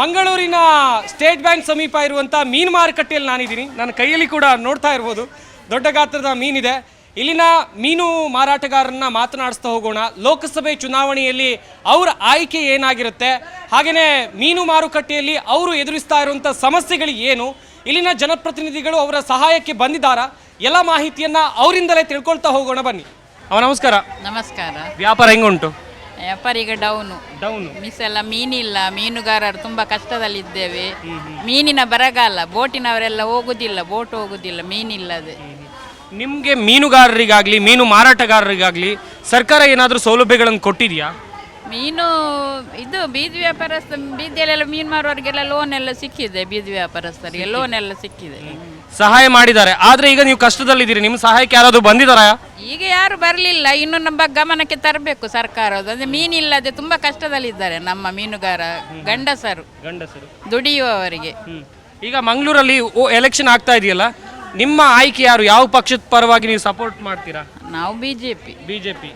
ಮಂಗಳೂರಿನ state bank ಸಮೀಪ ಇರುವಂಥ ಮೀನು ಮಾರುಕಟ್ಟೆಯಲ್ಲಿ ನಾನಿದ್ದೀನಿ. ನನ್ನ ಕೈಯಲ್ಲಿ ಕೂಡ ನೋಡ್ತಾ ಇರ್ಬೋದು. ದೊಡ್ಡ ಗಾತ್ರದ ಮೀನಿದೆ. ಇಲ್ಲಿನ ಮೀನು ಮಾರಾಟಗಾರರನ್ನ ಮಾತನಾಡಿಸ್ತಾ ಹೋಗೋಣ. ಲೋಕಸಭೆ ಚುನಾವಣೆಯಲ್ಲಿ ಅವರ ಆಯ್ಕೆ ಏನಾಗಿರುತ್ತೆ? ಹಾಗೆಯೇ ಮೀನು ಮಾರುಕಟ್ಟೆಯಲ್ಲಿ ಅವರು ಎದುರಿಸ್ತಾ ಇರುವಂಥ ಸಮಸ್ಯೆಗಳು ಏನು? ಇಲ್ಲಿನ ಜನಪ್ರತಿನಿಧಿಗಳು ಅವರ ಸಹಾಯಕ್ಕೆ ಬಂದಿದ್ದಾರಾ? ಎಲ್ಲ ಮಾಹಿತಿಯನ್ನು ಅವರಿಂದಲೇ ತಿಳ್ಕೊಳ್ತಾ ಹೋಗೋಣ ಬನ್ನಿ. ಅವ ನಮಸ್ಕಾರ. ನಮಸ್ಕಾರ. ವ್ಯಾಪಾರ ಹೆಂಗುಂಟು? ವ್ಯಾಪಾರ ಈಗ ಡೌನು. ಡೌನು. ಎಲ್ಲ ಮೀನಿಲ್ಲ ಮೀನುಗಾರರು ತುಂಬ ಕಷ್ಟದಲ್ಲಿದ್ದೇವೆ. ಮೀನಿನ ಬರಗಾಲ ಬೋಟಿನವರೆಲ್ಲ ಹೋಗುದಿಲ್ಲ ಬೋಟ್ ಹೋಗುದಿಲ್ಲ ಮೀನಿಲ್ಲದೆ. ನಿಮಗೆ ಮೀನುಗಾರರಿಗಾಗಲಿ ಮೀನು ಮಾರಾಟಗಾರರಿಗಾಗಲಿ ಸರ್ಕಾರ ಏನಾದರೂ ಸೌಲಭ್ಯಗಳನ್ನು ಕೊಟ್ಟಿದೆಯಾ? ಮೀನು ಇದು ಬೀದಿ ವ್ಯಾಪಾರಸ್ಥ ಬೀದಿಯಲ್ಲೆಲ್ಲ ಮೀನು ಮಾರುವವರಿಗೆಲ್ಲ ಲೋನ್ ಎಲ್ಲ ಸಿಕ್ಕಿದೆ ಬೀದಿ ವ್ಯಾಪಾರಸ್ಥರಿಗೆ. ಲೋನ್ ಎಲ್ಲ ಸಿಕ್ಕಿದೆ. ಸಹಾಯ ಮಾಡಿದ್ದಾರೆ. ಆದರೆ ಈಗ ನೀವು ಕಷ್ಟದಲ್ಲಿದ್ದೀರಿ. ನಿಮ್ಮ ಸಹಾಯಕ್ಕೆ ಯಾರಾದರೂ ಬಂದಿದ್ದಾರಾ? ಈಗ ಯಾರು ಬರಲಿಲ್ಲ. ಇನ್ನು ನಮ್ಮ ಗಮನಕ್ಕೆ ತರಬೇಕು ಸರ್ಕಾರದ್ದು. ಅಂದರೆ ಮೀನಿಲ್ಲದೆ ತುಂಬಾ ಕಷ್ಟದಲ್ಲಿದ್ದಾರೆ ನಮ್ಮ ಮೀನುಗಾರ ಗಂಡಸರು. ಗಂಡಸರು. ದುಡಿಯುವವರಿಗೆ. ಈಗ ಮಂಗಳೂರಲ್ಲಿ ಎಲೆಕ್ಷನ್ ಆಗ್ತಾ ಇದೆಯಲ್ಲ ನಿಮ್ಮ ಆಯ್ಕೆ ಯಾರು? ಯಾವ ಪಕ್ಷದ ಪರವಾಗಿ ನೀವು ಸಪೋರ್ಟ್ ಮಾಡ್ತೀರಾ? ನಾವು ಬಿಜೆಪಿ ಬಿಜೆಪಿ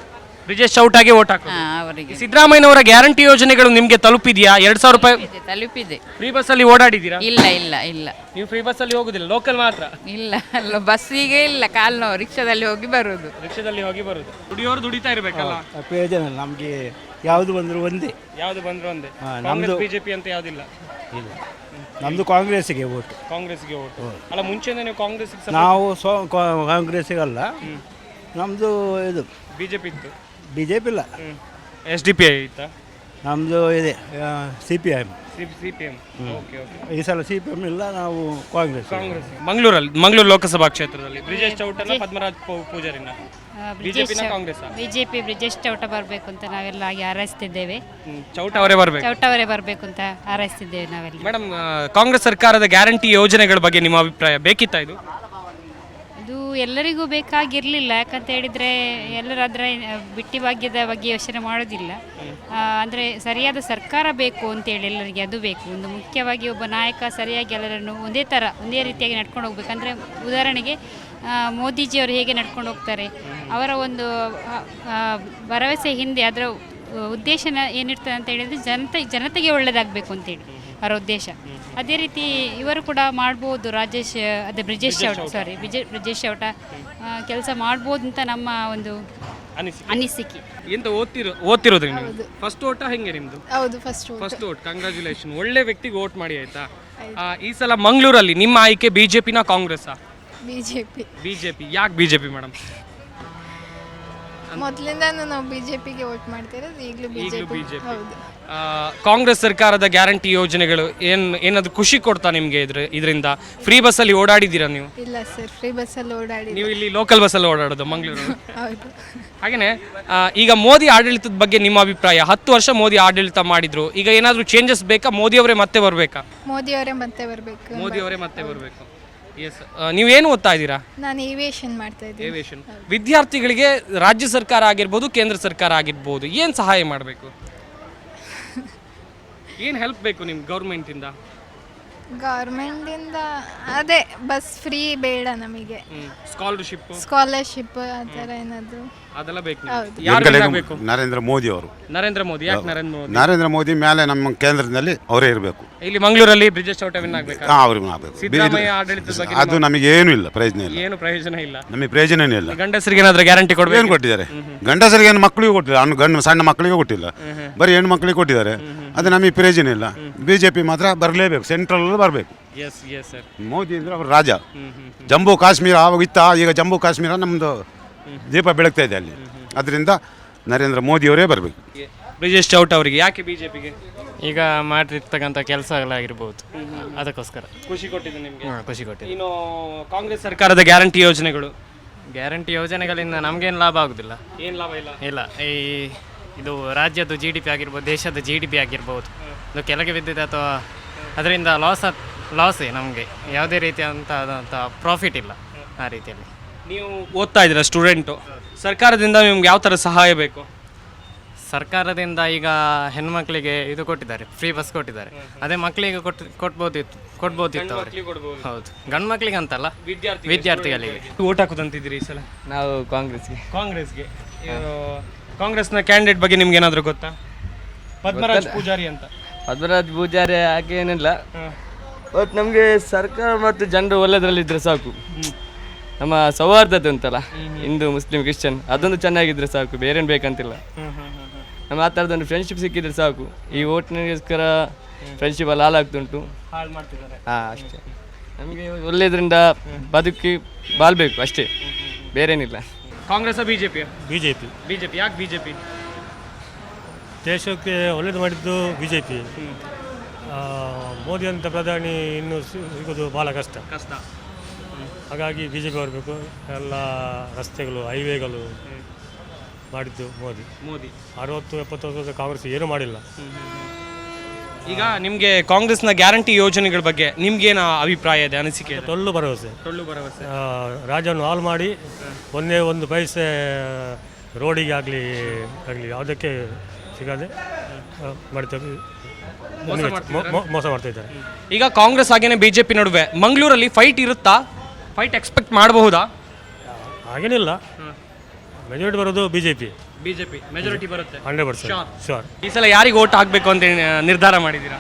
ಬ್ರಿಜೇಶ್ ಚೌಟಾಗೆ ಓಟ್ ಹಾಕಿ ಅವರಿಗೆ. ಸಿದ್ದರಾಮಯ್ಯನವರ ಗ್ಯಾರಂಟಿ ಯೋಜನೆಗಳು ನಿಮಗೆ ತಲುಪಿದೆಯಾ? ಎರಡ್ ಸಾವಿರ ರೂಪಾಯಿ ಇದೆ, ತಲುಪಿದೆ. ಫ್ರೀ ಬಸ್ ಅಲ್ಲಿ ಓಡಾಡಿದ್ದೀರಾ? ಇಲ್ಲ ಇಲ್ಲ ಇಲ್ಲ. ನೀವು ಫ್ರೀ ಬಸ್ ಅಲ್ಲಿ ಹೋಗುದಿಲ್ಲ ಲೋಕಲ್ ಮಾತ್ರ. ಇಲ್ಲ ಅಲ್ಲ ಬಸ್ಸಿಗೆ ಇಲ್ಲ ಕಾಲ್ ನೋವು ರಿಕ್ಷಾದಲ್ಲಿ ಹೋಗಿ ಬರುದು ರಿಕ್ಷಾದಲ್ಲಿ ಹೋಗಿ ಬರುದು ದುಡಿಯೋರು ದುಡಿತಾ ಇರ್ಬೇಕಲ್ಲ? ಪ್ರಯೋಜನ ಇಲ್ಲ ನಮಗೆ ಯಾವುದು ಬಂದರೂ ಒಂದೇ. ಯಾವ್ದು ಬಂದ್ರು ಒಂದೇ? ಕಾಂಗ್ರೆಸ್ ನಮ್ದು- ಬಿಜೆಪಿ ಅಂತ ಯಾವ್ದಿಲ್ಲ? ಇಲ್ಲ. ನಮ್ಮದು ಕಾಂಗ್ರೆಸ್ಸಿಗೆ ಓಟು ಕಾಂಗ್ರೆಸ್ಗೆ ಓಟು ಅಲ್ಲ ಮುಂಚೆನೇ ನೀವು ಕಾಂಗ್ರೆಸ್ ನಾವು ಕಾಂಗ್ರೆಸ್ ಕಾ- ಕಾಂಗ್ರೆಸ್ಸಿಗಲ್ಲ. ನಮ್ಮದು ಇದು. ಬಿಜೆಪಿ ಇತ್ತು. ಬಿ ಜೆ ಪಿ ಇಲ್ಲ ಎಸ್ ಡಿ ಪಿ ಐ ಇತ್ತಾ ನಮ್ಮದು ಇದೆ C P I M C P M okay okay. ಈ ಸಲ ಸಿ ಪಿ ಎಂ ಇಲ್ಲ ನಾವು ಕಾಂಗ್ರೆಸ್. ಕಾಂಗ್ರೆಸ್. ಮಂಗಳೂರಲ್ಲಿ ಮಂಗಳೂರು ಲೋಕಸಭಾ ಕ್ಷೇತ್ರದಲ್ಲಿ. ಬ್ರಿಜೇಶ್ ಚೌಟನ ಪದ್ಮರಾಜ್ ಪೂ- ಪೂಜಾರಿನ? ಬಿಜೆಪಿನ ಕಾಂಗ್ರೆಸ್ ಬಿಜೆಪಿ ಬ್ರಿಜೇಶ್ ಚೌಟ ಬರಬೇಕು ಅಂತ ನಾವೆಲ್ಲ ಹಾಗೆ ಹಾರೈಸ್ತಿದ್ದೇವೆ. ಚೌಟ ಅವರೇ ಬರ್ಬೇಕು. ಚೌಟ ಅವರೇ ಬರಬೇಕು ಅಂತ ಹಾರೈಸ್ತಿದ್ದೇವೆ ನಾವೆಲ್ಲ. ಮೇಡಮ್ ಕಾಂಗ್ರೆಸ್ ಸರ್ಕಾರದ ಗ್ಯಾರಂಟಿ ಯೋಜನೆಗಳ ಬಗ್ಗೆ ನಿಮ್ಮ ಅಭಿಪ್ರಾಯ ಬೇಕಿತ್ತಾ ಇದು? ಎಲ್ಲರಿಗೂ ಬೇಕಾಗಿರಲಿಲ್ಲ. ಯಾಕಂತ ಹೇಳಿದರೆ ಎಲ್ಲರೂ ಅದರ ಬಿಟ್ಟಿ ಭಾಗ್ಯದ ಬಗ್ಗೆ ಯೋಚನೆ ಮಾಡೋದಿಲ್ಲ. ಅಂದರೆ ಸರಿಯಾದ ಸರ್ಕಾರ ಬೇಕು ಅಂತೇಳಿ ಎಲ್ಲರಿಗೆ ಅದು ಬೇಕು. ಒಂದು ಮುಖ್ಯವಾಗಿ ಒಬ್ಬ ನಾಯಕ ಸರಿಯಾಗಿ ಎಲ್ಲರನ್ನು ಒಂದೇ ಥರ ಒಂದೇ ರೀತಿಯಾಗಿ ನಡ್ಕೊಂಡು ಹೋಗ್ಬೇಕಂದ್ರೆ ಉದಾಹರಣೆಗೆ ಮೋದಿಜಿಯವರು ಹೇಗೆ ನಡ್ಕೊಂಡು ಹೋಗ್ತಾರೆ? ಅವರ ಒಂದು ಭರವಸೆ ಹಿಂದೆ ಅದರ ಉದ್ದೇಶನ ಏನಿರ್ತದೆ ಅಂತ ಹೇಳಿದರೆ ಜನತೆ, ಜನತೆಗೆ ಒಳ್ಳೆಯದಾಗಬೇಕು ಅಂತೇಳಿ ಅವರ ಉದ್ದೇಶ. ಅದೇ ರೀತಿ ಇವರು ಕೂಡ ಮಾಡ್ಬೋದು ರಾಜೇಶ್ ಅದೇ ಬ್ರಿಜೇಶ್ ಚೌಟ ಸಾರಿ ವಿಜಯ್ ಬ್ರಿಜೇಶ್ ಚೌಟ ಕೆಲಸ ಮಾಡ್ಬೋದು ಅಂತ ನಮ್ಮ ಒಂದು ಅನಿಸಿ ಅನಿಸಿಕೆ. ಎಂತ ಓದ್ತಿರೋ ಓದ್ತಿರೋದ್ರಿ ನೀವು? ಫಸ್ಟ್ ಓಟ ಹೆಂಗೆ ನಿಮ್ದು? ಹೌದು ಫಸ್ಟ್ ಫಸ್ಟ್ ಓಟ್ ಕಂಗ್ರ್ಯಾಚುಲೇಷನ್ ಒಳ್ಳೆ ವ್ಯಕ್ತಿಗೆ ಓಟ್ ಮಾಡಿ ಆಯ್ತಾ? ಆ, ಈ ಸಲ ಮಂಗಳೂರಲ್ಲಿ ನಿಮ್ಮ ಆಯ್ಕೆ ಬಿಜೆಪಿನ ಕಾಂಗ್ರೆಸ್ಸಾ? ಬಿಜೆಪಿ. ಬಿಜೆಪಿ ಯಾಕೆ ಬಿಜೆಪಿ ಮೇಡಮ್ ಮೊದಲಿಂದಾನು ನಾವು ಬಿಜೆಪಿಗೆ ವೋಟ್ ಮಾಡ್ತಿರೋದು ಈಗಲೂ ಈಗಲೂ ಬಿಜೆಪಿ. ಹೌದು. ಕಾಂಗ್ರೆಸ್ ಸರ್ಕಾರದ ಗ್ಯಾರಂಟಿ ಯೋಜನೆಗಳು ಏನ್ ಏನಾದ್ರು ಖುಷಿ ಕೊಡ್ತಾ ನಿಮ್ಗೆ ಇದ್ರ ಇದರಿಂದ? ಫ್ರೀ ಬಸ್ಸಲ್ಲಿ ಓಡಾಡಿದೀರಾ ನೀವು? ಇಲ್ಲ ಸರ್ ಫ್ರೀ ಬಸ್ಸಲ್ಲಿ ಓಡಾಡಿ ನೀವು ಇಲ್ಲಿ ಲೋಕಲ್ ಬಸ್ಸಲ್ಲಿ ಓಡಾಡೋದು ಮಂಗಳೂರು. ಹೌದು. ಹಾಗೇನೆ ಈಗ ಮೋದಿ ಆಡಳಿತದ ಬಗ್ಗೆ ನಿಮ್ಮ ಅಭಿಪ್ರಾಯ? ಹತ್ತು ವರ್ಷ ಮೋದಿ ಆಡಳಿತ ಮಾಡಿದ್ರು ಈಗ ಏನಾದರೂ ಚೇಂಜಸ್ ಬೇಕಾ? ಮೋದಿ ಅವರೇ ಮತ್ತೆ ಬರಬೇಕಾ? ಮೋದಿ ಅವರೇ ಮತ್ತೆ ಬರಬೇಕು. ಮೋದಿ ಅವರೇ ಮತ್ತೆ ಬರಬೇಕು. ಎಸ್ ನೀವೇನು ಓದ್ತಾ ಇದ್ದೀರಾ? ನಾನು ಏವಿಯೇಷನ್ ಮಾಡ್ತಾ ಇದ್ದೀನಿ. ಏವಿಯೇಷನ್ ವಿದ್ಯಾರ್ಥಿಗಳಿಗೆ ರಾಜ್ಯ ಸರ್ಕಾರ ಆಗಿರ್ಬೋದು ಕೇಂದ್ರ ಸರ್ಕಾರ ಆಗಿರ್ಬೋದು ಏನು ಸಹಾಯ ಮಾಡಬೇಕು? ಏನು ಹೆಲ್ಪ್ ಬೇಕು ನಿಮ್ಗೆ ಗೌರ್ಮೆಂಟಿಂದ ಗೌರ್ಮೆಂಟಿಂದ ಅದೇ ಬಸ್ ಫ್ರೀ ಬೇಡ ನಮಗೆ. ಸ್ಕಾಲರ್ಶಿಪ್ ಸ್ಕಾಲರ್ಶಿಪ್ ಆ ಥರ ಏನಾದರೂ. ಅದೆಲ್ಲ ಬೇಕು. ಯಾರು ಬೇಕು ನರೇಂದ್ರ ಮೋದಿ ಅವರು. ನರೇಂದ್ರ ಮೋದಿ ಯಾಕೆ ನರೇಂದ್ರ ಮೋದಿ? ನರೇಂದ್ರ ಮೋದಿ ಮೇಲೆ ನಮ್ಮ ಕೇಂದ್ರದಲ್ಲಿ ಅವರೇ ಇರಬೇಕು. ಇಲ್ಲಿ ಮಂಗಳೂರಲ್ಲಿ ಬ್ರಿಜೇಶ್ ಚೌಟ ವಿನ್ ಆಗ್ಬೇಕಾ? ಅವ್ರಿಗೆ ಆಗಬೇಕು. ಸಿದ್ದರಾಮಯ್ಯ ಆಡಳಿತದ ಬಗ್ಗೆ ಅದು ನಮಗೆ ಏನು ಇಲ್ಲ ಪ್ರಯೋಜನ ಇಲ್ಲ. ಏನು ಪ್ರಯೋಜನ ಇಲ್ಲ. ನಮಗೆ ಪ್ರಯೋಜನನೇ ಇಲ್ಲ. ಗಂಡಸರಿಗೆ ಏನಾದ್ರೂ ಗ್ಯಾರಂಟಿ ಏನು ಕೊಡ್ಬೇಕು ಕೊಟ್ಟಿದ್ದಾರೆ ಗಂಡಸರಿಗೆ ಏನು ಮಕ್ಕಳಿಗೂ ಕೊಟ್ಟಿಲ್ಲ ಅನ್ನು ಗಂಡು ಸಣ್ಣ ಮಕ್ಕಳಿಗೆ ಕೊಟ್ಟಿಲ್ಲ. ಬರೀ ಹೆಣ್ಣು ಮಕ್ಕಳಿಗೆ ಕೊಟ್ಟಿದ್ದಾರೆ. ಅದು ನಮಗೆ ಪ್ರಯೋಜನ ಇಲ್ಲ. ಬಿ ಜೆ ಪಿ ಮಾತ್ರ ಬರಲೇಬೇಕು ಸೆಂಟ್ರಲ್ ಬರಬೇಕು. ಎಸ್ ಎಸ್ ಸರ್ ಮೋದಿ ಅಂದ್ರೆ ಅವ್ರ ರಾಜ. ಜಮ್ಮು ಕಾಶ್ಮೀರ ಆವಾಗ ಇತ್ತ ಈಗ ಜಮ್ಮು ಕಾಶ್ಮೀರ ನಮ್ಮದು ದೀಪ ಬೆಳಗ್ತಾ ಇದೆ ಅಲ್ಲಿ. ಅದರಿಂದ ನರೇಂದ್ರ ಮೋದಿಯವರೇ ಬರಬೇಕು. ಬ್ರಿಜೇಶ್ ಚೌಟ್ ಅವರಿಗೆ ಯಾಕೆ ಬಿಜೆಪಿಗೆ? ಈಗ ಮಾಡಿರ್ತಕ್ಕಂಥ ಕೆಲಸಗಳಾಗಿರ್ಬೋದು. ಅದಕ್ಕೋಸ್ಕರ. ಖುಷಿ ಕೊಟ್ಟಿದೆ ನಿಮಗೆ? ಖುಷಿ ಕೊಟ್ಟಿದೆ ಇನ್ನು ಕಾಂಗ್ರೆಸ್ ಸರ್ಕಾರದ ಗ್ಯಾರಂಟಿ ಯೋಜನೆಗಳು? ಗ್ಯಾರಂಟಿ ಯೋಜನೆಗಳಿಂದ ನಮಗೇನು ಲಾಭ ಆಗೋದಿಲ್ಲ. ಏನು ಲಾಭ ಇಲ್ಲ? ಇಲ್ಲ ಈ ಇದು ರಾಜ್ಯದ ಜಿ ಡಿ ಪಿ ಆಗಿರ್ಬೋದು ದೇಶದ ಜಿ ಡಿ ಪಿ ಆಗಿರ್ಬೋದು. ಇದು ಕೆಳಗೆ ಬಿದ್ದಿದೆ ಅಥವಾ ಅದರಿಂದ ಲಾಸ್ ಲಾಸೇ ನಮಗೆ. ಯಾವುದೇ ರೀತಿಯಾದಂಥ ಪ್ರಾಫಿಟ್ ಇಲ್ಲ ಆ ರೀತಿಯಲ್ಲಿ. ನೀವು ಓದ್ತಾ ಇದ್ದೀರಾ ಸ್ಟೂಡೆಂಟು ಸರ್ಕಾರದಿಂದ ನಿಮ್ಗೆ ಯಾವ ಥರ ಸಹಾಯ ಬೇಕು? ಸರ್ಕಾರದಿಂದ ಈಗ ಹೆಣ್ಮಕ್ಳಿಗೆ ಇದು ಕೊಟ್ಟಿದ್ದಾರೆ ಫ್ರೀ ಬಸ್ ಕೊಟ್ಟಿದ್ದಾರೆ. ಅದೇ ಮಕ್ಕಳಿಗೆ ಕೊಟ್ಟು ಕೊಟ್ಬೋದಿತ್ತು ಕೊಡ್ಬೋದಿತ್ತು ಅವ್ರಿಗೆ. ಹೌದು. ಗಂಡು ಮಕ್ಕಳಿಗೆ ಅಂತಲ್ಲ? ವಿದ್ಯಾರ್ಥಿ ವಿದ್ಯಾರ್ಥಿಗಳಿಗೆ. ಓಟ್ ಹಾಕೋದಂತಿದ್ದೀರಿ ಈ ಸಲ? ನಾವು ಕಾಂಗ್ರೆಸ್ಗೆ. ಕಾಂಗ್ರೆಸ್ಗೆ. ಕಾಂಗ್ರೆಸ್ನ ಕ್ಯಾಂಡಿಡೇಟ್ ಬಗ್ಗೆ ನಿಮ್ಗೆ ಏನಾದರೂ ಗೊತ್ತಾ? ಪದ್ಮರಾಜ್ ಪೂಜಾರಿ ಅಂತ. ಪದ್ಮರಾಜ್ ಪೂಜಾರಿ ಹಾಗೆ ಏನಿಲ್ಲ. ಬಟ್ ನಮಗೆ ಸರ್ಕಾರ ಮತ್ತು ಜನರು ಒಳ್ಳೆದ್ರಲ್ಲಿದ್ದರೆ ಸಾಕು. ನಮ್ಮ ಸೌಹಾರ್ದತೆ ಉಂಟಲ್ಲ ಹಿಂದೂ ಮುಸ್ಲಿಂ ಕ್ರಿಶ್ಚಿಯನ್ ಅದೊಂದು ಚೆನ್ನಾಗಿದ್ರೆ ಸಾಕು ಬೇರೇನು ಬೇಕಂತಿಲ್ಲ. ನಮ್ಮ ಆ ಥರದೊಂದು ಫ್ರೆಂಡ್ಶಿಪ್ ಸಿಕ್ಕಿದ್ರೆ ಸಾಕು. ಈ ಓಟ್ನಿಗೋಸ್ಕರ ಫ್ರೆಂಡ್ಶಿಪ್ ಅಲ್ಲಿ ಹಾಳಾಗ್ತುಂಟು. ಹಾ ಅಷ್ಟೇ. ನಮಗೆ ಒಳ್ಳೆಯದ್ರಿಂದ ಬದುಕಿ ಬಾಳ್ಬೇಕು ಅಷ್ಟೇ. ಬೇರೇನಿಲ್ಲ. Congress BJP B J P BJP ಯಾಕೆ ಬಿಜೆಪಿ ದೇಶಕ್ಕೆ ಒಳ್ಳೇದು ಮಾಡಿದ್ದು ಬಿ ಜೆ ಪಿ ಮೋದಿ ಅಂತ ಪ್ರಧಾನಿ ಇನ್ನು ಸಿಗೋದು ಭಾಳ ಕಷ್ಟ. ಕಷ್ಟ. ಹಾಗಾಗಿ ಬಿ ಜೆ ಪಿ ಬರಬೇಕು ಎಲ್ಲ ರಸ್ತೆಗಳು ಹೈವೇಗಳು ಮಾಡಿದ್ದು ಮೋದಿ. ಮೋದಿ. ಅರವತ್ತು ಎಪ್ಪತ್ತು ವರ್ಷದ ಕಾಂಗ್ರೆಸ್ ಏನೂ ಮಾಡಿಲ್ಲ. ಈಗ ನಿಮಗೆ ಕಾಂಗ್ರೆಸ್ನ ಗ್ಯಾರಂಟಿ ಯೋಜನೆಗಳ ಬಗ್ಗೆ ನಿಮ್ಗೇನು ಅಭಿಪ್ರಾಯ ಇದೆ ಅನಿಸಿಕೆ ಇದೆ? ಟೊಳ್ಳು ಭರವಸೆ. ಟೊಳ್ಳು ಭರವಸೆ. ಆ, ರಾಜ್ಯವನ್ನು ಹಾಳು ಮಾಡಿ ಒಂದೇ ಒಂದು ಪೈಸೆ ರೋಡಿಗೆ ಆಗಲಿ ಆಗಲಿ ಯಾವುದಕ್ಕೆ ಸಿಗದೆ ಮಾಡ್ತೇವೆ. ಮಾಡ್ತಾರೆ ಮೊ- ಮೊ- ಮೋಸ ಮಾಡ್ತಾ ಇದ್ದಾರೆ. ಈಗ ಕಾಂಗ್ರೆಸ್ ಹಾಗೇನೆ ಬಿಜೆಪಿ ನಡುವೆ ಮಂಗಳೂರಲ್ಲಿ ಫೈಟ್ ಇರುತ್ತಾ? ಫೈಟ್ ಎಕ್ಸ್ಪೆಕ್ಟ್ ಮಾಡಬಹುದಾ? ಹಾಗೇನಿಲ್ಲ. ಮೆಜಾರಿಟಿ ಬರೋದು B J P BJP majority ಬರುತ್ತೆ. ಹಂಡ್ರೆಡ್ ಪರ್ಸೆಂಟ್ ಶೋರ್ ಈ ಸಲ ಯಾರಿಗೆ ಓಟ್ ಹಾಕ್ಬೇಕು ಅಂತ ನಿರ್ಧಾರ ಮಾಡಿದ್ದೀರಾ?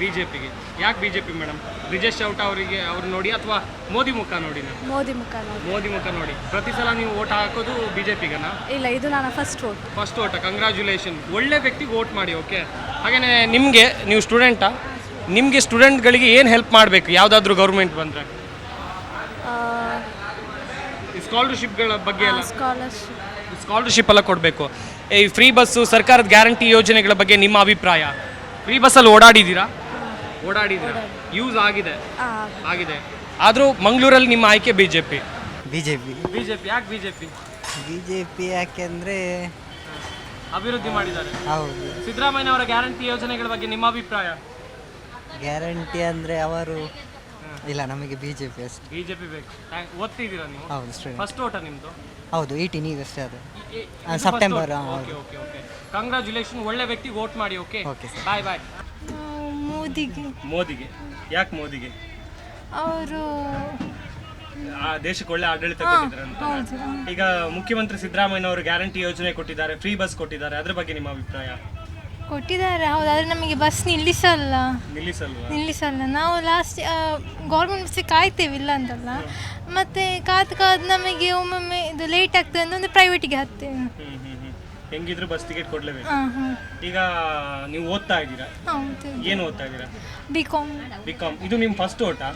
ಬಿಜೆಪಿಗೆ. ಯಾಕೆ ಬಿಜೆಪಿ ಮೇಡಮ್? ಬ್ರಿಜೇಶ್ ಚೌಟ ಅವರಿಗೆ ಅವ್ರು ನೋಡಿ ಅಥವಾ ಮೋದಿ ಮುಖ ನೋಡಿ ಮೋದಿ ಮುಖ ನೋಡಿ. ಮೋದಿ ಮುಖ ನೋಡಿ. ಪ್ರತಿ ಸಲ ನೀವು ಓಟ್ ಹಾಕೋದು ಬಿಜೆಪಿಗನ? ಇಲ್ಲ ಇದು ನಾನು ಫಸ್ಟ್ ವೋಟ್ ಫಸ್ಟ್ ಓಟ ಕಂಗ್ರ್ಯಾಚುಲೇಷನ್ ಒಳ್ಳೆ ವ್ಯಕ್ತಿಗೆ ವೋಟ್ ಮಾಡಿ ಓಕೆ ಹಾಗೇನೆ ನಿಮಗೆ ನೀವು ಸ್ಟೂಡೆಂಟಾ ನಿಮಗೆ ಸ್ಟೂಡೆಂಟ್ಗಳಿಗೆ ಏನು ಹೆಲ್ಪ್ ಮಾಡಬೇಕು? ಯಾವುದಾದ್ರೂ ಗೌರ್ಮೆಂಟ್ ಬಂದರೆ? ಸ್ಕಾಲರ್ಶಿಪ್ಗಳ ಬಗ್ಗೆ ಎಲ್ಲ. ಸ್ಕಾಲರ್ಶಿಪ್ ಸ್ಕಾಲರ್ಶಿಪ್ ಎಲ್ಲ ಕೊಡಬೇಕು. ಈ ಫ್ರೀ ಬಸ್ಸು ಸರ್ಕಾರದ ಗ್ಯಾರಂಟಿ ಯೋಜನೆಗಳ ಬಗ್ಗೆ ನಿಮ್ಮ ಅಭಿಪ್ರಾಯ? ಫ್ರೀ ಬಸ್ಸಲ್ಲಿ ಓಡಾಡಿದ್ದೀರಾ? ಓಡಾಡಿದ್ದೀರಾ? ಯೂಸ್ ಆಗಿದೆ. ಆಗಿದೆ. ಆದರೂ ಮಂಗಳೂರಲ್ಲಿ ನಿಮ್ಮ ಆಯ್ಕೆ B J P B J P B J P ಯಾಕೆ B J P B J P ಯಾಕೆಂದರೆ ಅಭಿವೃದ್ಧಿ ಮಾಡಿದ್ದಾರೆ. ಹೌದು. ಸಿದ್ದರಾಮಯ್ಯ ಅವರ ಗ್ಯಾರಂಟಿ ಯೋಜನೆಗಳ ಬಗ್ಗೆ ನಿಮ್ಮ ಅಭಿಪ್ರಾಯ? ಗ್ಯಾರಂಟಿ ಅಂದರೆ ಅವರು ಇಲ್ಲ ನಮಗೆ ಬಿ ಜೆ ಪಿ ಅಷ್ಟು. ಬಿ ಜೆ ಪಿ ಬೇಕು. ಓದ್ತಿದ್ದೀರಾ ನೀವು? ಹೌದು ಸ್ಟೂಡೆಂಟ್. ಫಸ್ಟ್ ಓಟ ನಿಮ್ಮದು ಹೌದು ಏಯ್ಟೀನ್ ಈಗಷ್ಟೇ ಅದು. ಆ, ಸೆಪ್ಟೆಂಬರ್ ಆ, ಓಕೆ ಓಕೆ ಓಕೆ ಕಂಗ್ರ್ಯಾಚುಲೇಷನ್ ಒಳ್ಳೆ ವ್ಯಕ್ತಿಗೆ ವೋಟ್ ಮಾಡಿ okay Okay, sir. Bye bye ಮೋದಿಗೆ. ಮೋದಿಗೆ? ಯಾಕೆ ಮೋದಿಗೆ? ಅವರು ಆ ದೇಶಕ್ಕೆ ಒಳ್ಳೆ ಆಡಳಿತ ಕೊಟ್ಟಿದ್ದಾರೆ ಅಂತ. ಈಗ ಮುಖ್ಯಮಂತ್ರಿ ಸಿದ್ದರಾಮಯ್ಯ ಅವರು ಗ್ಯಾರಂಟಿ ಯೋಜನೆ ಕೊಟ್ಟಿದ್ದಾರೆ ಫ್ರೀ ಬಸ್ ಕೊಟ್ಟಿದ್ದಾರೆ. ಅದ್ರ ಬಗ್ಗೆ ನಿಮ್ಮ ಅಭಿಪ್ರಾಯ? ಕೊಟ್ಟಿದ್ದಾರೆ. ಹೌದು ಆದರೆ ನಮಗೆ ಬಸ್ ನಿಲ್ಲಿಸಲ್ಲ. ನಿಲ್ಲಿಸಲ್ವಾ? ನಿಲ್ಲಿಸಲ್ಲ. ನಾವು ಲಾಸ್ಟ್ ಗೌರ್ಮೆಂಟ್ ಬಸ್ಸಿಗೆ ಕಾಯ್ತೇವೆ ಇಲ್ಲ ಅಂತಲ್ಲ. ಮತ್ತೆ ಕಾದು ಕಾದು ನಮಗೆ ಒಮ್ಮೊಮ್ಮೆ ಇದು ಲೇಟ್ ಆಗ್ತದೆ ಅಂತ ಒಂದು ಪ್ರೈವೇಟಿಗೆ ಹತ್ತೇವೆ ಹ್ಮ್ ಹ್ಮ್ ಹ್ಮ್. ಹೆಂಗಿದ್ರು ಬಸ್ ಟಿಕೆಟ್ ಕೊಡ್ಲೇಬೇಕು. ಹಾಂ ಹಾಂ ಈಗ ನೀವು ಓದ್ತಾ ಇದ್ದೀರಾ? ಹೌದು. ಏನು ಓದ್ತಾ ಇದ್ದೀರಾ? ಬಿ ಕಾಮ್ ಬಿ ಕಾಮ್ ಇದು ನಿಮ್ಮ ಫಸ್ಟ್ ಓಟಾ?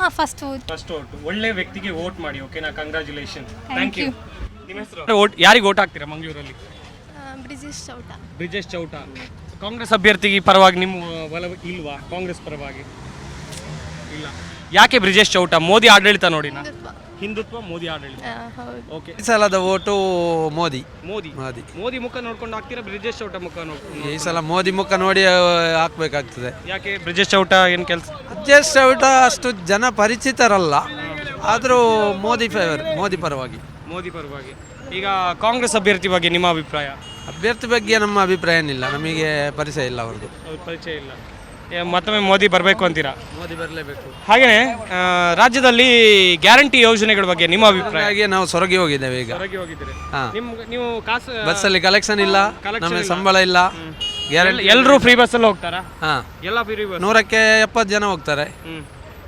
ಹಾಂ ಫಸ್ಟ್ ಓದ್. First vote. ಒಳ್ಳೆ ವ್ಯಕ್ತಿಗೆ ವೋಟ್ ಮಾಡಿ ಓಕೆನಾ ಕಂಗ್ರ್ಯಾಚುಲೇಷನ್ ಥ್ಯಾಂಕ್ ಯು ನಿಮ್ಮ ಹೆಸರು? ಓಟ್ ಯಾರಿಗೆ ಓಟ್ ಹಾಕ್ತೀರಾ ಮಂಗಳೂರಲ್ಲಿ? ಬ್ರಿಜೇಶ್ ಚೌಟ. ಬ್ರಿಜೇಶ್ ಚೌಟ. ಕಾಂಗ್ರೆಸ್ ಅಭ್ಯರ್ಥಿಗೆ ಪರವಾಗಿ ನಿಮ್ಮ ಒಲವು ಇಲ್ವಾ? ಕಾಂಗ್ರೆಸ್ ಪರವಾಗಿ? ಇಲ್ಲ. ಯಾಕೆ ಬ್ರಿಜೇಶ್ ಚೌಟ? ಮೋದಿ ಆಡಳಿತ ನೋಡಿ ಹಿಂದುತ್ವ. ಮೋದಿ ಆಡಳಿತ. ಹೌದು. ಓಕೆ. ಈ ಸಲದ ಓಟು ಮೋದಿ. ಮೋದಿ. ಮೋದಿ. ಮೋದಿ ಮುಖ ನೋಡ್ಕೊಂಡು ಹಾಕ್ತೀರಾ ಬ್ರಿಜೇಶ್ ಚೌಟ ಮುಖ ನೋಡ್ಕೊಂಡು ಈ ಸಲ ಮೋದಿ ಮುಖ ನೋಡಿ ಹಾಕ್ಬೇಕಾಗ್ತದೆ. ಯಾಕೆ ಬ್ರಿಜೇಶ್ ಚೌಟ ಏನು ಕೆಲಸ? ಬ್ರಿಜೇಶ್ ಚೌಟ ಅಷ್ಟು ಜನ ಪರಿಚಿತರಲ್ಲ. ಆದರೂ ಮೋದಿ ಫೇವರ್ ಮೋದಿ ಪರವಾಗಿ. ಮೋದಿ ಪರವಾಗಿ. ಈಗ ಕಾಂಗ್ರೆಸ್ ಅಭ್ಯರ್ಥಿ ಬಗ್ಗೆ ನಿಮ್ಮ ಅಭಿಪ್ರಾಯ? ಅಭ್ಯರ್ಥಿ ಬಗ್ಗೆ ನಮ್ಮ ಅಭಿಪ್ರಾಯ ಏನಿಲ್ಲ. ನಮಗೆ ಪರಿಚಯ ಇಲ್ಲ ಅವ್ರದ್ದು. ಅವ್ರ ಪರಿಚಯ ಇಲ್ಲ. ಏ, ಮತ್ತೊಮ್ಮೆ ಮೋದಿ ಬರಬೇಕು ಅಂತೀರಾ? ಮೋದಿ ಬರಲೇಬೇಕು. ಹಾಗೆಯೇ ಆ, ರಾಜ್ಯದಲ್ಲಿ ಗ್ಯಾರಂಟಿ ಯೋಜನೆಗಳ ಬಗ್ಗೆ ನಿಮ್ಮ ಅಭಿಪ್ರಾಯ? ಹಾಗೆ ನಾವು ಸೊರಗಿ ಹೋಗಿದ್ದೇವೆ ಈಗ. ಹೊರಗೆ ಹೋಗಿದ್ದೀರಿ. ಹಾ. ನಿಮ್ ನೀವು ಕಾಸು ಬಸ್ಸಲ್ಲಿ ಕಲೆಕ್ಷನ್ ಇಲ್ಲ ನಮಗೆ ಸಂಬಳ ಇಲ್ಲ. ಗ್ಯಾರಂಟಿ ಎಲ್ಲರೂ ಫ್ರೀ ಬಸ್ಸಲ್ಲಿ ಹೋಗ್ತಾರಾ? ಹಾಂ. ಎಲ್ಲ ಫ್ರೀ ಬಸ್ ನೂರಕ್ಕೆ ಎಪ್ಪತ್ತು ಜನ ಹೋಗ್ತಾರೆ.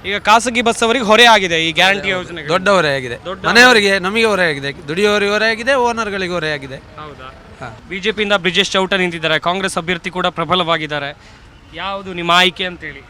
ಈಗ ಖಾಸಗಿ ಬಸ್ ಅವರಿಗೆ ಹೊರೆ ಆಗಿದೆ ಈ ಗ್ಯಾರಂಟಿ ಯೋಜನೆ ದೊಡ್ಡ ಹೊರೆ ಆಗಿದೆ. ಮನೆಯವರಿಗೆ ನಮಗೆ ಹೊರೆ ಆಗಿದೆ. ದುಡಿಯೋರಿಗೆ ಹೊರೆ ಆಗಿದೆ. ಓನರ್ಗಳಿಗೆ ಹೊರೆ ಆಗಿದೆ. ಹೌದಾ. ಬಿಜೆಪಿಯಿಂದ ಬ್ರಿಜೇಶ್ ಚೌಟ ನಿಂತಿದ್ದಾರೆ. ಕಾಂಗ್ರೆಸ್ ಅಭ್ಯರ್ಥಿ ಕೂಡ ಪ್ರಬಲವಾಗಿದ್ದಾರೆ. ಯಾವುದು ನಿಮ್ಮ ಆಯ್ಕೆ ಅಂತೇಳಿ?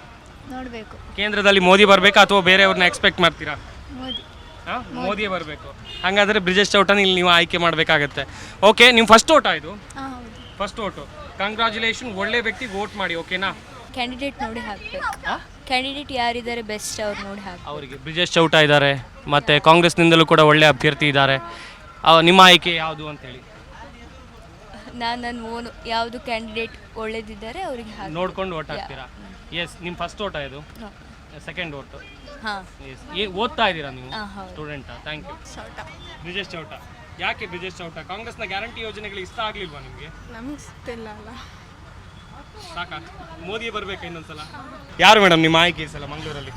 ನೋಡಬೇಕು. ಕೇಂದ್ರದಲ್ಲಿ ಮೋದಿ ಬರಬೇಕಾ ಅಥವಾ ಬೇರೆಯವ್ರನ್ನ ಎಕ್ಸ್ಪೆಕ್ಟ್ ಮಾಡ್ತೀರಾ? ಹಾ? ಮೋದಿಯೇ ಬರಬೇಕು. ಹಾಗಾದ್ರೆ ಬ್ರಿಜೇಶ್ ಚೌಟನ್ ಇಲ್ಲಿ ನೀವು ಆಯ್ಕೆ ಮಾಡಬೇಕಾಗತ್ತೆ. ಓಕೆ ನಿಮ್ಮ ಫಸ್ಟ್ ಓಟ ಇದು? ಹಾಂ ಹೌದು. ಫಸ್ಟ್ ಓಟು ಕಂಗ್ರ್ಯಾಚುಲೇಷನ್ ಒಳ್ಳೆ ವ್ಯಕ್ತಿ ವೋಟ್ ಮಾಡಿ ಓಕೆನಾ ಕ್ಯಾಂಡಿಡೇಟ್ ನೋಡಿ ಹಾಕ್ಬೇಕು. ಕ್ಯಾಂಡಿಡೇಟ್ ಯಾರಿದ್ದಾರೆ ಬೆಸ್ಟ್ ಅವ್ರು ನೋಡಿ ಹಾಕಿ ಅವರಿಗೆ ಬ್ರಿಜೇಶ್ ಚೌಟ ಇದ್ದಾರೆ ಮತ್ತು ಕಾಂಗ್ರೆಸ್ನಿಂದಲೂ ಕೂಡ ಒಳ್ಳೆ ಅಭ್ಯರ್ಥಿ ಇದ್ದಾರೆ. ಅವ- ನಿಮ್ಮ ಆಯ್ಕೆ ಯಾವುದು ಅಂತೇಳಿ? ನಾನು ನನ್ನ ಓನ್ ಯಾವುದು ಕ್ಯಾಂಡಿಡೇಟ್ ಒಳ್ಳೇದಿದ್ದಾರೆ ಅವ್ರಿಗೆ ಹಾಕಿ ನೋಡ್ಕೊಂಡು ಓಟ್ ಹಾಕ್ತೀರಾ? ಎಸ್ ನಿಮ್ಮ ಫಸ್ಟ್ ಓಟ ಇದು? ಸೆಕೆಂಡ್ ಓಟ್ ಹಾಂ. ಎಸ್ ಏ ಓದ್ತಾ ಇದ್ದೀರಾ ನೀವು? ಸ್ಟೂಡೆಂಟ್ ಹೌದು. ಸ್ಟೂಡೆಂಟಾ ಥ್ಯಾಂಕ್ ಯು ಬ್ರಿಜೇಶ್ ಚೌಟ. ಯಾಕೆ ಬ್ರಿಜೇಶ್ ಚೌಟ? ಕಾಂಗ್ರೆಸ್ನ ಗ್ಯಾರಂಟಿ ಯೋಜನೆಗಳು ಇಷ್ಟ ಆಗಲಿಲ್ವಾ ನಿಮಗೆ? ನಮಗೆ ಗೊತ್ತಿಲ್ಲ ಅಲ್ಲ. ಸಾಕಾ? ಬರಬೇಕು ಬರ್ಬೇಕಾ ಇನ್ನೊಂದ್ಸಲ? ಯಾರು ಮೇಡಮ್ ನಿಮ್ಮ ಆಯ್ಕೆ ಈ ಸಲ ಮಂಗಳೂರಲ್ಲಿ?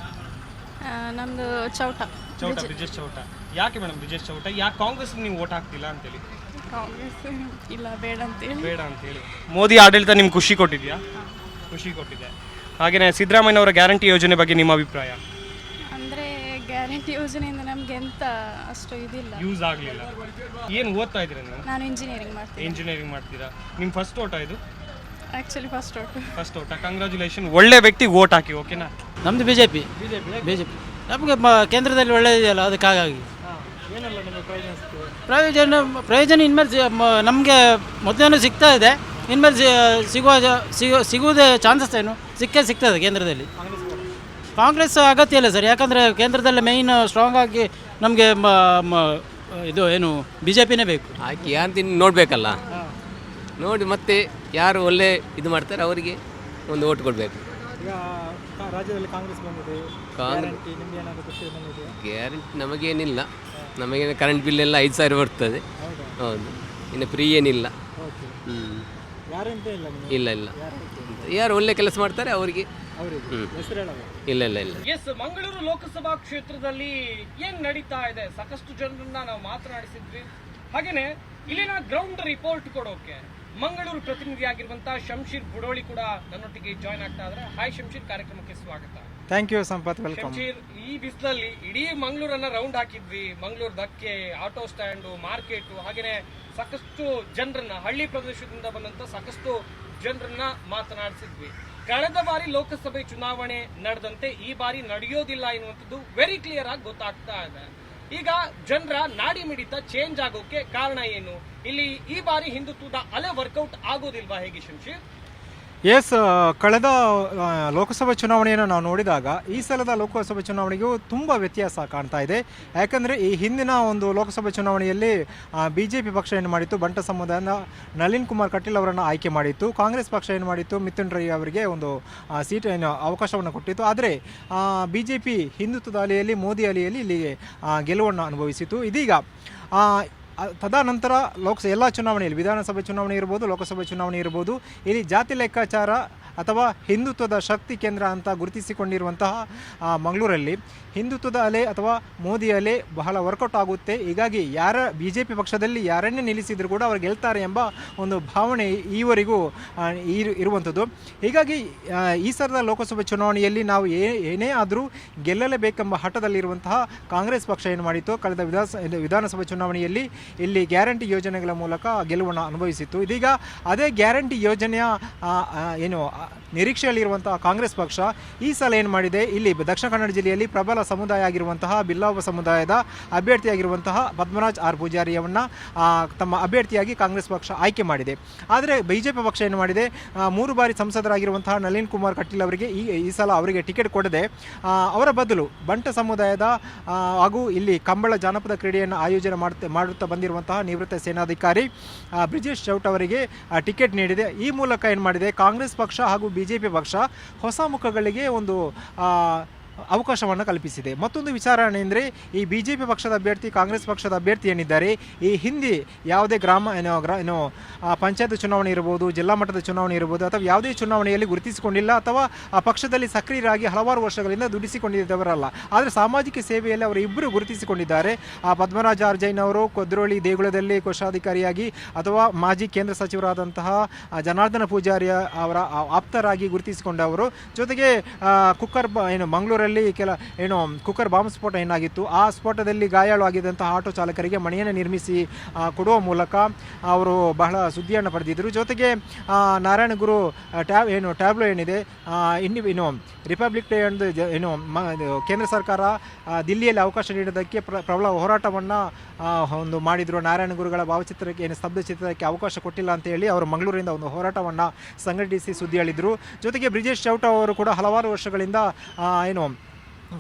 ನಮ್ಮದು ಚೌಟ. ಚೌಟ ಬ್ರಿಜೇಶ್. ಚೌಟ. ಯಾಕೆ ಮೇಡಮ್ ಬ್ರಿಜೇಶ್ ಚೌಟ? ಯಾಕೆ ಕಾಂಗ್ರೆಸ್ ನೀವು ಓಟ್ ಹಾಕ್ತಿಲ್ಲ ಅಂತೇಳಿ? ಕಾಂಗ್ರೆಸ್ ಇಲ್ಲ ಬೇಡ ಅಂತೇಳಿ. ಬೇಡ ಅಂತೇಳಿ. ಮೋದಿ ಆಡಳಿತ ನಿಮ್ಗೆ ಖುಷಿ ಕೊಟ್ಟಿದ್ಯಾ? ಖುಷಿ ಕೊಟ್ಟಿದೆ. ಹಾಗೆಯೇ ಸಿದ್ದರಾಮಯ್ಯನವರ ಗ್ಯಾರಂಟಿ ಯೋಜನೆ ಬಗ್ಗೆ ನಿಮ್ಮ ಅಭಿಪ್ರಾಯ? ಅಂದರೆ ಗ್ಯಾರಂಟಿ ಯೋಜನೆಯಿಂದ ನಮಗೆ ಎಂತ ಅಷ್ಟು ಇದಿಲ್ಲ. ಯೂಸ್ ಆಗಲಿಲ್ಲ. ಏನು ಓದ್ತಾ ಇದ್ದೀರಾ ನೀವು? ನಾನು ಇಂಜಿನಿಯರಿಂಗ್ ಮಾಡ್ತೀನಿ. ಇಂಜಿನಿಯರಿಂಗ್ ಮಾಡ್ತೀರಾ? ನಿಮ್ಮ ಫಸ್ಟ್ ಓಟ ಇದು? ಆ್ಯಕ್ಚುಲಿ ಫಸ್ಟ್ ಒಟ್ಟು ಫಸ್ಟ್ ಓಟ ಕಂಗ್ರ್ಯಾಚುಲೇಷನ್ ಒಳ್ಳೆ ವ್ಯಕ್ತಿ ಓಟ್ ಹಾಕಿ ಓಕೆನಾ ನಮ್ಮದು B J P B J P ನಮಗೆ ಮ ಕೇಂದ್ರದಲ್ಲಿ ಒಳ್ಳೆಯದಿದೆಯಲ್ಲ ಅದಕ್ಕಾಗಿ. ಪ್ರಯೋಜನ ಪ್ರಯೋಜನ ಇನ್ಮೇಲೆ ನಮಗೆ ಮೊದಲೇನು ಸಿಗ್ತಾ ಇದೆ. ಇನ್ಮೇಲೆ ಸಿಗುವ ಜ- ಸಿಗುವುದೇ ಚಾನ್ಸಸ್ ಏನು? ಸಿಕ್ಕೇ ಸಿಗ್ತದೆ ಕೇಂದ್ರದಲ್ಲಿ. ಕಾಂಗ್ರೆಸ್ ಅಗತ್ಯ ಇಲ್ಲ ಸರ್. ಯಾಕಂದರೆ ಕೇಂದ್ರದಲ್ಲಿ ಮೈನ್ ಸ್ಟ್ರಾಂಗ್ ಆಗಿ ನಮಗೆ ಇದು ಏನು ಬಿ ಜೆ ಪಿನೇ ಬೇಕು ಆಕೆ ಯಾರು ನೋಡಬೇಕಲ್ಲ ನೋಡಿ ಮತ್ತೆ ಯಾರು ಒಳ್ಳೆ ಇದು ಮಾಡ್ತಾರೆ ಅವರಿಗೆ ಒಂದು ಓಟ್ ಕೊಡಬೇಕು. ರಾಜ್ಯದಲ್ಲಿ ಕಾಂಗ್ರೆಸ್ ಬಂದಿದೆ. ಗ್ಯಾರಂಟಿ ನಮಗೇನಿಲ್ಲ. ನಮಗೆ ಕರೆಂಟ್ ಬಿಲ್ ಎಲ್ಲ ಐದು ಸಾವಿರ ಬರ್ತದೆ. ಹೌದು? ಇನ್ನು ಫ್ರೀ ಏನಿಲ್ಲ. ಹ್ಞೂ ಗ್ಯಾರಂಟಿ ಇಲ್ಲ ಇಲ್ಲ ಇಲ್ಲ. ಯಾರು ಒಳ್ಳೆ ಕೆಲಸ ಮಾಡ್ತಾರೆ ಅವರಿಗೆ. ಇಲ್ಲ ಇಲ್ಲ ಇಲ್ಲ. ಎಸ್ ಮಂಗಳೂರು ಲೋಕಸಭಾ ಕ್ಷೇತ್ರದಲ್ಲಿ ಏನ್ ನಡೀತಾ ಇದೆ? ಸಾಕಷ್ಟು ಜನರನ್ನ ನಾವು ಮಾತನಾಡಿಸಿದ್ವಿ. ಹಾಗೇನೆ ಇಲ್ಲಿನ ಗ್ರೌಂಡ್ ರಿಪೋರ್ಟ್ ಕೊಡೋಕೆ ಮಂಗಳೂರು ಪ್ರತಿನಿಧಿಯಾಗಿರುವಂತಹ ಶಂಶೀರ್ ಬುಡೋಳಿ ಕೂಡ ನನ್ನೊಟ್ಟಿಗೆ ಜಾಯ್ನ್ ಆಗ್ತಾ ಇದ್ರೆ ಹಾಯ್ ಶಂಶೀರ್. ಕಾರ್ಯಕ್ರಮಕ್ಕೆ ಸ್ವಾಗತ. ಥ್ಯಾಂಕ್ ಯು ಸಂಪತ್ ವೆಲ್ಕಮ್ ಈ ಬಿಸಿಲಲ್ಲಿ ಇಡೀ ಮಂಗಳೂರನ್ನ ರೌಂಡ್ ಹಾಕಿದ್ವಿ. ಮಂಗಳೂರು ಧಕ್ಕೆ ಆಟೋ ಸ್ಟ್ಯಾಂಡು ಮಾರ್ಕೆಟ್ ಹಾಗೇನೆ ಸಾಕಷ್ಟು ಜನರನ್ನ, ಹಳ್ಳಿ ಪ್ರದೇಶದಿಂದ ಬಂದಂತ ಸಾಕಷ್ಟು ಜನರನ್ನ ಮಾತನಾಡಿಸಿದ್ವಿ. ಕಳೆದ ಬಾರಿ ಲೋಕಸಭೆ ಚುನಾವಣೆ ನಡೆದಂತೆ ಈ ಬಾರಿ ನಡೆಯೋದಿಲ್ಲ ಎನ್ನುವಂಥದ್ದು ವೆರಿ ಕ್ಲಿಯರ್ ಆಗಿ ಗೊತ್ತಾಗ್ತಾ ಇದೆ. ಈಗ ಜನರ ನಾಡಿ ಮಿಡಿತ ಚೇಂಜ್ ಆಗೋಕೆ ಕಾರಣ ಏನು? ಇಲ್ಲಿ ಈ ಬಾರಿ ಹಿಂದುತ್ವದ ಅಲೆ ವರ್ಕೌಟ್ ಆಗೋದಿಲ್ವಾ ಹೇಗೆ ಶಂಶೀರ್ ಎಸ್ ಕಳೆದ ಲೋಕಸಭೆ ಚುನಾವಣೆಯನ್ನು ನಾವು ನೋಡಿದಾಗ ಈ ಸಲದ ಲೋಕಸಭೆ ಚುನಾವಣೆಗೂ ತುಂಬ ವ್ಯತ್ಯಾಸ ಕಾಣ್ತಾ ಇದೆ. ಯಾಕಂದರೆ ಈ ಹಿಂದಿನ ಒಂದು ಲೋಕಸಭೆ ಚುನಾವಣೆಯಲ್ಲಿ ಬಿ ಜೆ ಪಿ ಪಕ್ಷ ಏನು ಮಾಡಿತ್ತು? ಬಂಟ ಸಮುದಾಯನ ನಳಿನ್ ಕುಮಾರ್ ಕಟೀಲ್ ಅವರನ್ನು ಆಯ್ಕೆ ಮಾಡಿತ್ತು. ಕಾಂಗ್ರೆಸ್ ಪಕ್ಷ ಏನು ಮಾಡಿತ್ತು? ಮಿಥುನ್ ರೈ ಅವರಿಗೆ ಒಂದು ಸೀಟ್ ಏನು ಅವಕಾಶವನ್ನು ಕೊಟ್ಟಿತ್ತು. ಆದರೆ ಬಿ ಜೆ ಪಿ ಹಿಂದುತ್ವದ ಅಲೆಯಲ್ಲಿ, ಮೋದಿ ಅಲೆಯಲ್ಲಿ ಇಲ್ಲಿಗೆ ಗೆಲುವನ್ನು ಅನುಭವಿಸಿತು ಇದೀಗ ತದನಂತರ ಲೋಕಸ ಎಲ್ಲ ಚುನಾವಣೆಯಲ್ಲಿ ವಿಧಾನಸಭೆ ಚುನಾವಣೆ ಇರ್ಬೋದು ಲೋಕಸಭೆ ಚುನಾವಣೆ ಇರ್ಬೋದು ಇಲ್ಲಿ ಜಾತಿ ಲೆಕ್ಕಾಚಾರ ಅಥವಾ ಹಿಂದುತ್ವದ ಶಕ್ತಿ ಕೇಂದ್ರ ಅಂತ ಗುರುತಿಸಿಕೊಂಡಿರುವಂತಹ ಮಂಗಳೂರಲ್ಲಿ. ಹಿಂದುತ್ವದ ಅಲೆ ಅಥವಾ ಮೋದಿ ಅಲೆ ಬಹಳ ವರ್ಕೌಟ್ ಆಗುತ್ತೆ. ಹೀಗಾಗಿ ಯಾರ ಬಿ ಜೆ ಪಿ ಪಕ್ಷದಲ್ಲಿ ಯಾರನ್ನೇ ನಿಲ್ಲಿಸಿದ್ರು ಕೂಡ ಅವ್ರು ಗೆಲ್ತಾರೆ ಎಂಬ ಒಂದು ಭಾವನೆ ಈವರೆಗೂ ಇರುವಂಥದ್ದು. ಹೀಗಾಗಿ ಈ ಸರದ ಲೋಕಸಭೆ ಚುನಾವಣೆಯಲ್ಲಿ ನಾವು ಏನೇ ಆದರೂ ಗೆಲ್ಲಲೇಬೇಕೆಂಬ ಹಠದಲ್ಲಿರುವಂತಹ ಕಾಂಗ್ರೆಸ್ ಪಕ್ಷ ಏನು ಮಾಡಿತ್ತು? ಕಳೆದ ವಿಧಾನಸ ವಿಧಾನಸಭೆ ಚುನಾವಣೆಯಲ್ಲಿ ಇಲ್ಲಿ ಗ್ಯಾರಂಟಿ ಯೋಜನೆಗಳ ಮೂಲಕ ಗೆಲುವನ್ನು ಅನುಭವಿಸಿತ್ತು. ಇದೀಗ ಅದೇ ಗ್ಯಾರಂಟಿ ಯೋಜನೆಯ ಏನು ನಿರೀಕ್ಷೆಯಲ್ಲಿರುವಂತಹ ಕಾಂಗ್ರೆಸ್ ಪಕ್ಷ ಈ ಸಲ ಏನು ಮಾಡಿದೆ? ಇಲ್ಲಿ ದಕ್ಷಿಣ ಕನ್ನಡ ಜಿಲ್ಲೆಯಲ್ಲಿ ಪ್ರಬಲ ಸಮುದಾಯ ಆಗಿರುವಂತಹ ಬಿಲ್ಲಾವ ಸಮುದಾಯದ ಅಭ್ಯರ್ಥಿಯಾಗಿರುವಂತಹ ಪದ್ಮರಾಜ್ ಆರ್ ಪೂಜಾರಿಯವನ್ನ ತಮ್ಮ ಅಭ್ಯರ್ಥಿಯಾಗಿ ಕಾಂಗ್ರೆಸ್ ಪಕ್ಷ ಆಯ್ಕೆ ಮಾಡಿದೆ. ಆದರೆ ಬಿಜೆಪಿ ಪಕ್ಷ ಏನು ಮಾಡಿದೆ? ಮೂರು ಬಾರಿ ಸಂಸದರಾಗಿರುವಂತಹ ನಳಿನ್ ಕುಮಾರ್ ಕಟೀಲ್ ಅವರಿಗೆ ಈ ಈ ಸಲ ಅವರಿಗೆ ಟಿಕೆಟ್ ಕೊಡದೆ ಅವರ ಬದಲು ಬಂಟ ಸಮುದಾಯದ ಹಾಗೂ ಇಲ್ಲಿ ಕಂಬಳ ಜಾನಪದ ಕ್ರೀಡೆಯನ್ನು ಆಯೋಜನೆ ಮಾಡುತ್ತಾ ಮಾಡುತ್ತಾ ಬಂದಿರುವಂತಹ ನಿವೃತ್ತ ಸೇನಾಧಿಕಾರಿ ಬ್ರಿಜೇಶ್ ಚೌಟ್ ಅವರಿಗೆ ಟಿಕೆಟ್ ನೀಡಿದೆ. ಈ ಮೂಲಕ ಏನು ಮಾಡಿದೆ? ಕಾಂಗ್ರೆಸ್ ಪಕ್ಷ ಹಾಗೂ ಬಿಜೆಪಿ ಪಕ್ಷ ಹೊಸ ಮುಖಗಳಿಗೆ ಒಂದು ಅವಕಾಶವನ್ನು ಕಲ್ಪಿಸಿದೆ. ಮತ್ತೊಂದು ವಿಚಾರ ಏನೆಂದರೆ ಈ ಬಿ ಜೆ ಪಿ ಪಕ್ಷದ ಅಭ್ಯರ್ಥಿ, ಕಾಂಗ್ರೆಸ್ ಪಕ್ಷದ ಅಭ್ಯರ್ಥಿ ಏನಿದ್ದಾರೆ, ಈ ಹಿಂದೆ ಯಾವುದೇ ಗ್ರಾಮ, ಏನೋ ಗ್ರಾ, ಏನೋ ಪಂಚಾಯತ್ ಚುನಾವಣೆ ಇರ್ಬೋದು, ಜಿಲ್ಲಾ ಮಟ್ಟದ ಚುನಾವಣೆ ಇರ್ಬೋದು, ಅಥವಾ ಯಾವುದೇ ಚುನಾವಣೆಯಲ್ಲಿ ಗುರುತಿಸಿಕೊಂಡಿಲ್ಲ, ಅಥವಾ ಆ ಪಕ್ಷದಲ್ಲಿ ಸಕ್ರಿಯರಾಗಿ ಹಲವಾರು ವರ್ಷಗಳಿಂದ ದುಡಿಸಿಕೊಂಡಿದ್ದವರಲ್ಲ ಆದರೆ ಸಾಮಾಜಿಕ ಸೇವೆಯಲ್ಲಿ ಅವರು ಇಬ್ಬರು ಗುರುತಿಸಿಕೊಂಡಿದ್ದಾರೆ. ಆ, ಪದ್ಮರಾಜ ಅರ್ಜೈನ್ ಅವರು ಕೊದ್ರೋಳಿ ದೇಗುಲದಲ್ಲಿ ಕೋಶಾಧಿಕಾರಿಯಾಗಿ, ಅಥವಾ ಮಾಜಿ ಕೇಂದ್ರ ಸಚಿವರಾದಂತಹ ಜನಾರ್ದನ ಪೂಜಾರಿಯ ಅವರ ಆಪ್ತರಾಗಿ ಗುರುತಿಸಿಕೊಂಡವರು. ಜೊತೆಗೆ ಕುಕ್ಕರ್ ಏನು, ಮಂಗಳೂರಲ್ಲಿ ಕೆಲ, ಏನು, ಕುಕ್ಕರ್ ಬಾಂಬ್ ಸ್ಫೋಟ ಏನಾಗಿತ್ತು, ಆ ಸ್ಫೋಟದಲ್ಲಿ ಗಾಯಾಳು ಆಗಿದ್ದಂತಹ ಆಟೋ ಚಾಲಕರಿಗೆ ಮನೆಯನ್ನು ನಿರ್ಮಿಸಿ ಕೊಡುವ ಮೂಲಕ ಅವರು ಬಹಳ ಸುದ್ದಿಯನ್ನು ಪಡೆದಿದ್ದರು. ಜೊತೆಗೆ ನಾರಾಯಣಗುರು ನಾರಾಯಣ ಗುರು ಟ್ಯಾಬ್, ಏನು, ಟ್ಯಾಬ್ಲೋ ಏನಿದೆ ಇನ್ನು ಏನು ರಿಪಬ್ಲಿಕ್ ಡೇ ಜ- ಏನು ಕೇಂದ್ರ ಸರ್ಕಾರ ದಿಲ್ಲಿಯಲ್ಲಿ ಅವಕಾಶ ನೀಡೋದಕ್ಕೆ ಪ್ರ, ಪ್ರಬಲ ಹೋರಾಟವನ್ನು ಒಂದು ಮಾಡಿದರು ನಾರಾಯಣ ಗುರುಗಳ ಭಾವಚಿತ್ರಕ್ಕೆ, ಏನು ಸ್ತಬ್ಧ ಚಿತ್ರಕ್ಕೆ ಅವಕಾಶ ಕೊಟ್ಟಿಲ್ಲ ಅಂತ ಹೇಳಿ ಅವರು ಮಂಗಳೂರಿಂದ ಒಂದು ಹೋರಾಟವನ್ನು ಸಂಘಟಿಸಿ ಸುದ್ದಿ ಹೇಳಿದರು ಜೊತೆಗೆ ಬ್ರಿಜೇಶ್ ಚೌಟ ಅವರು ಕೂಡ ಹಲವಾರು ವರ್ಷಗಳಿಂದ ಏನು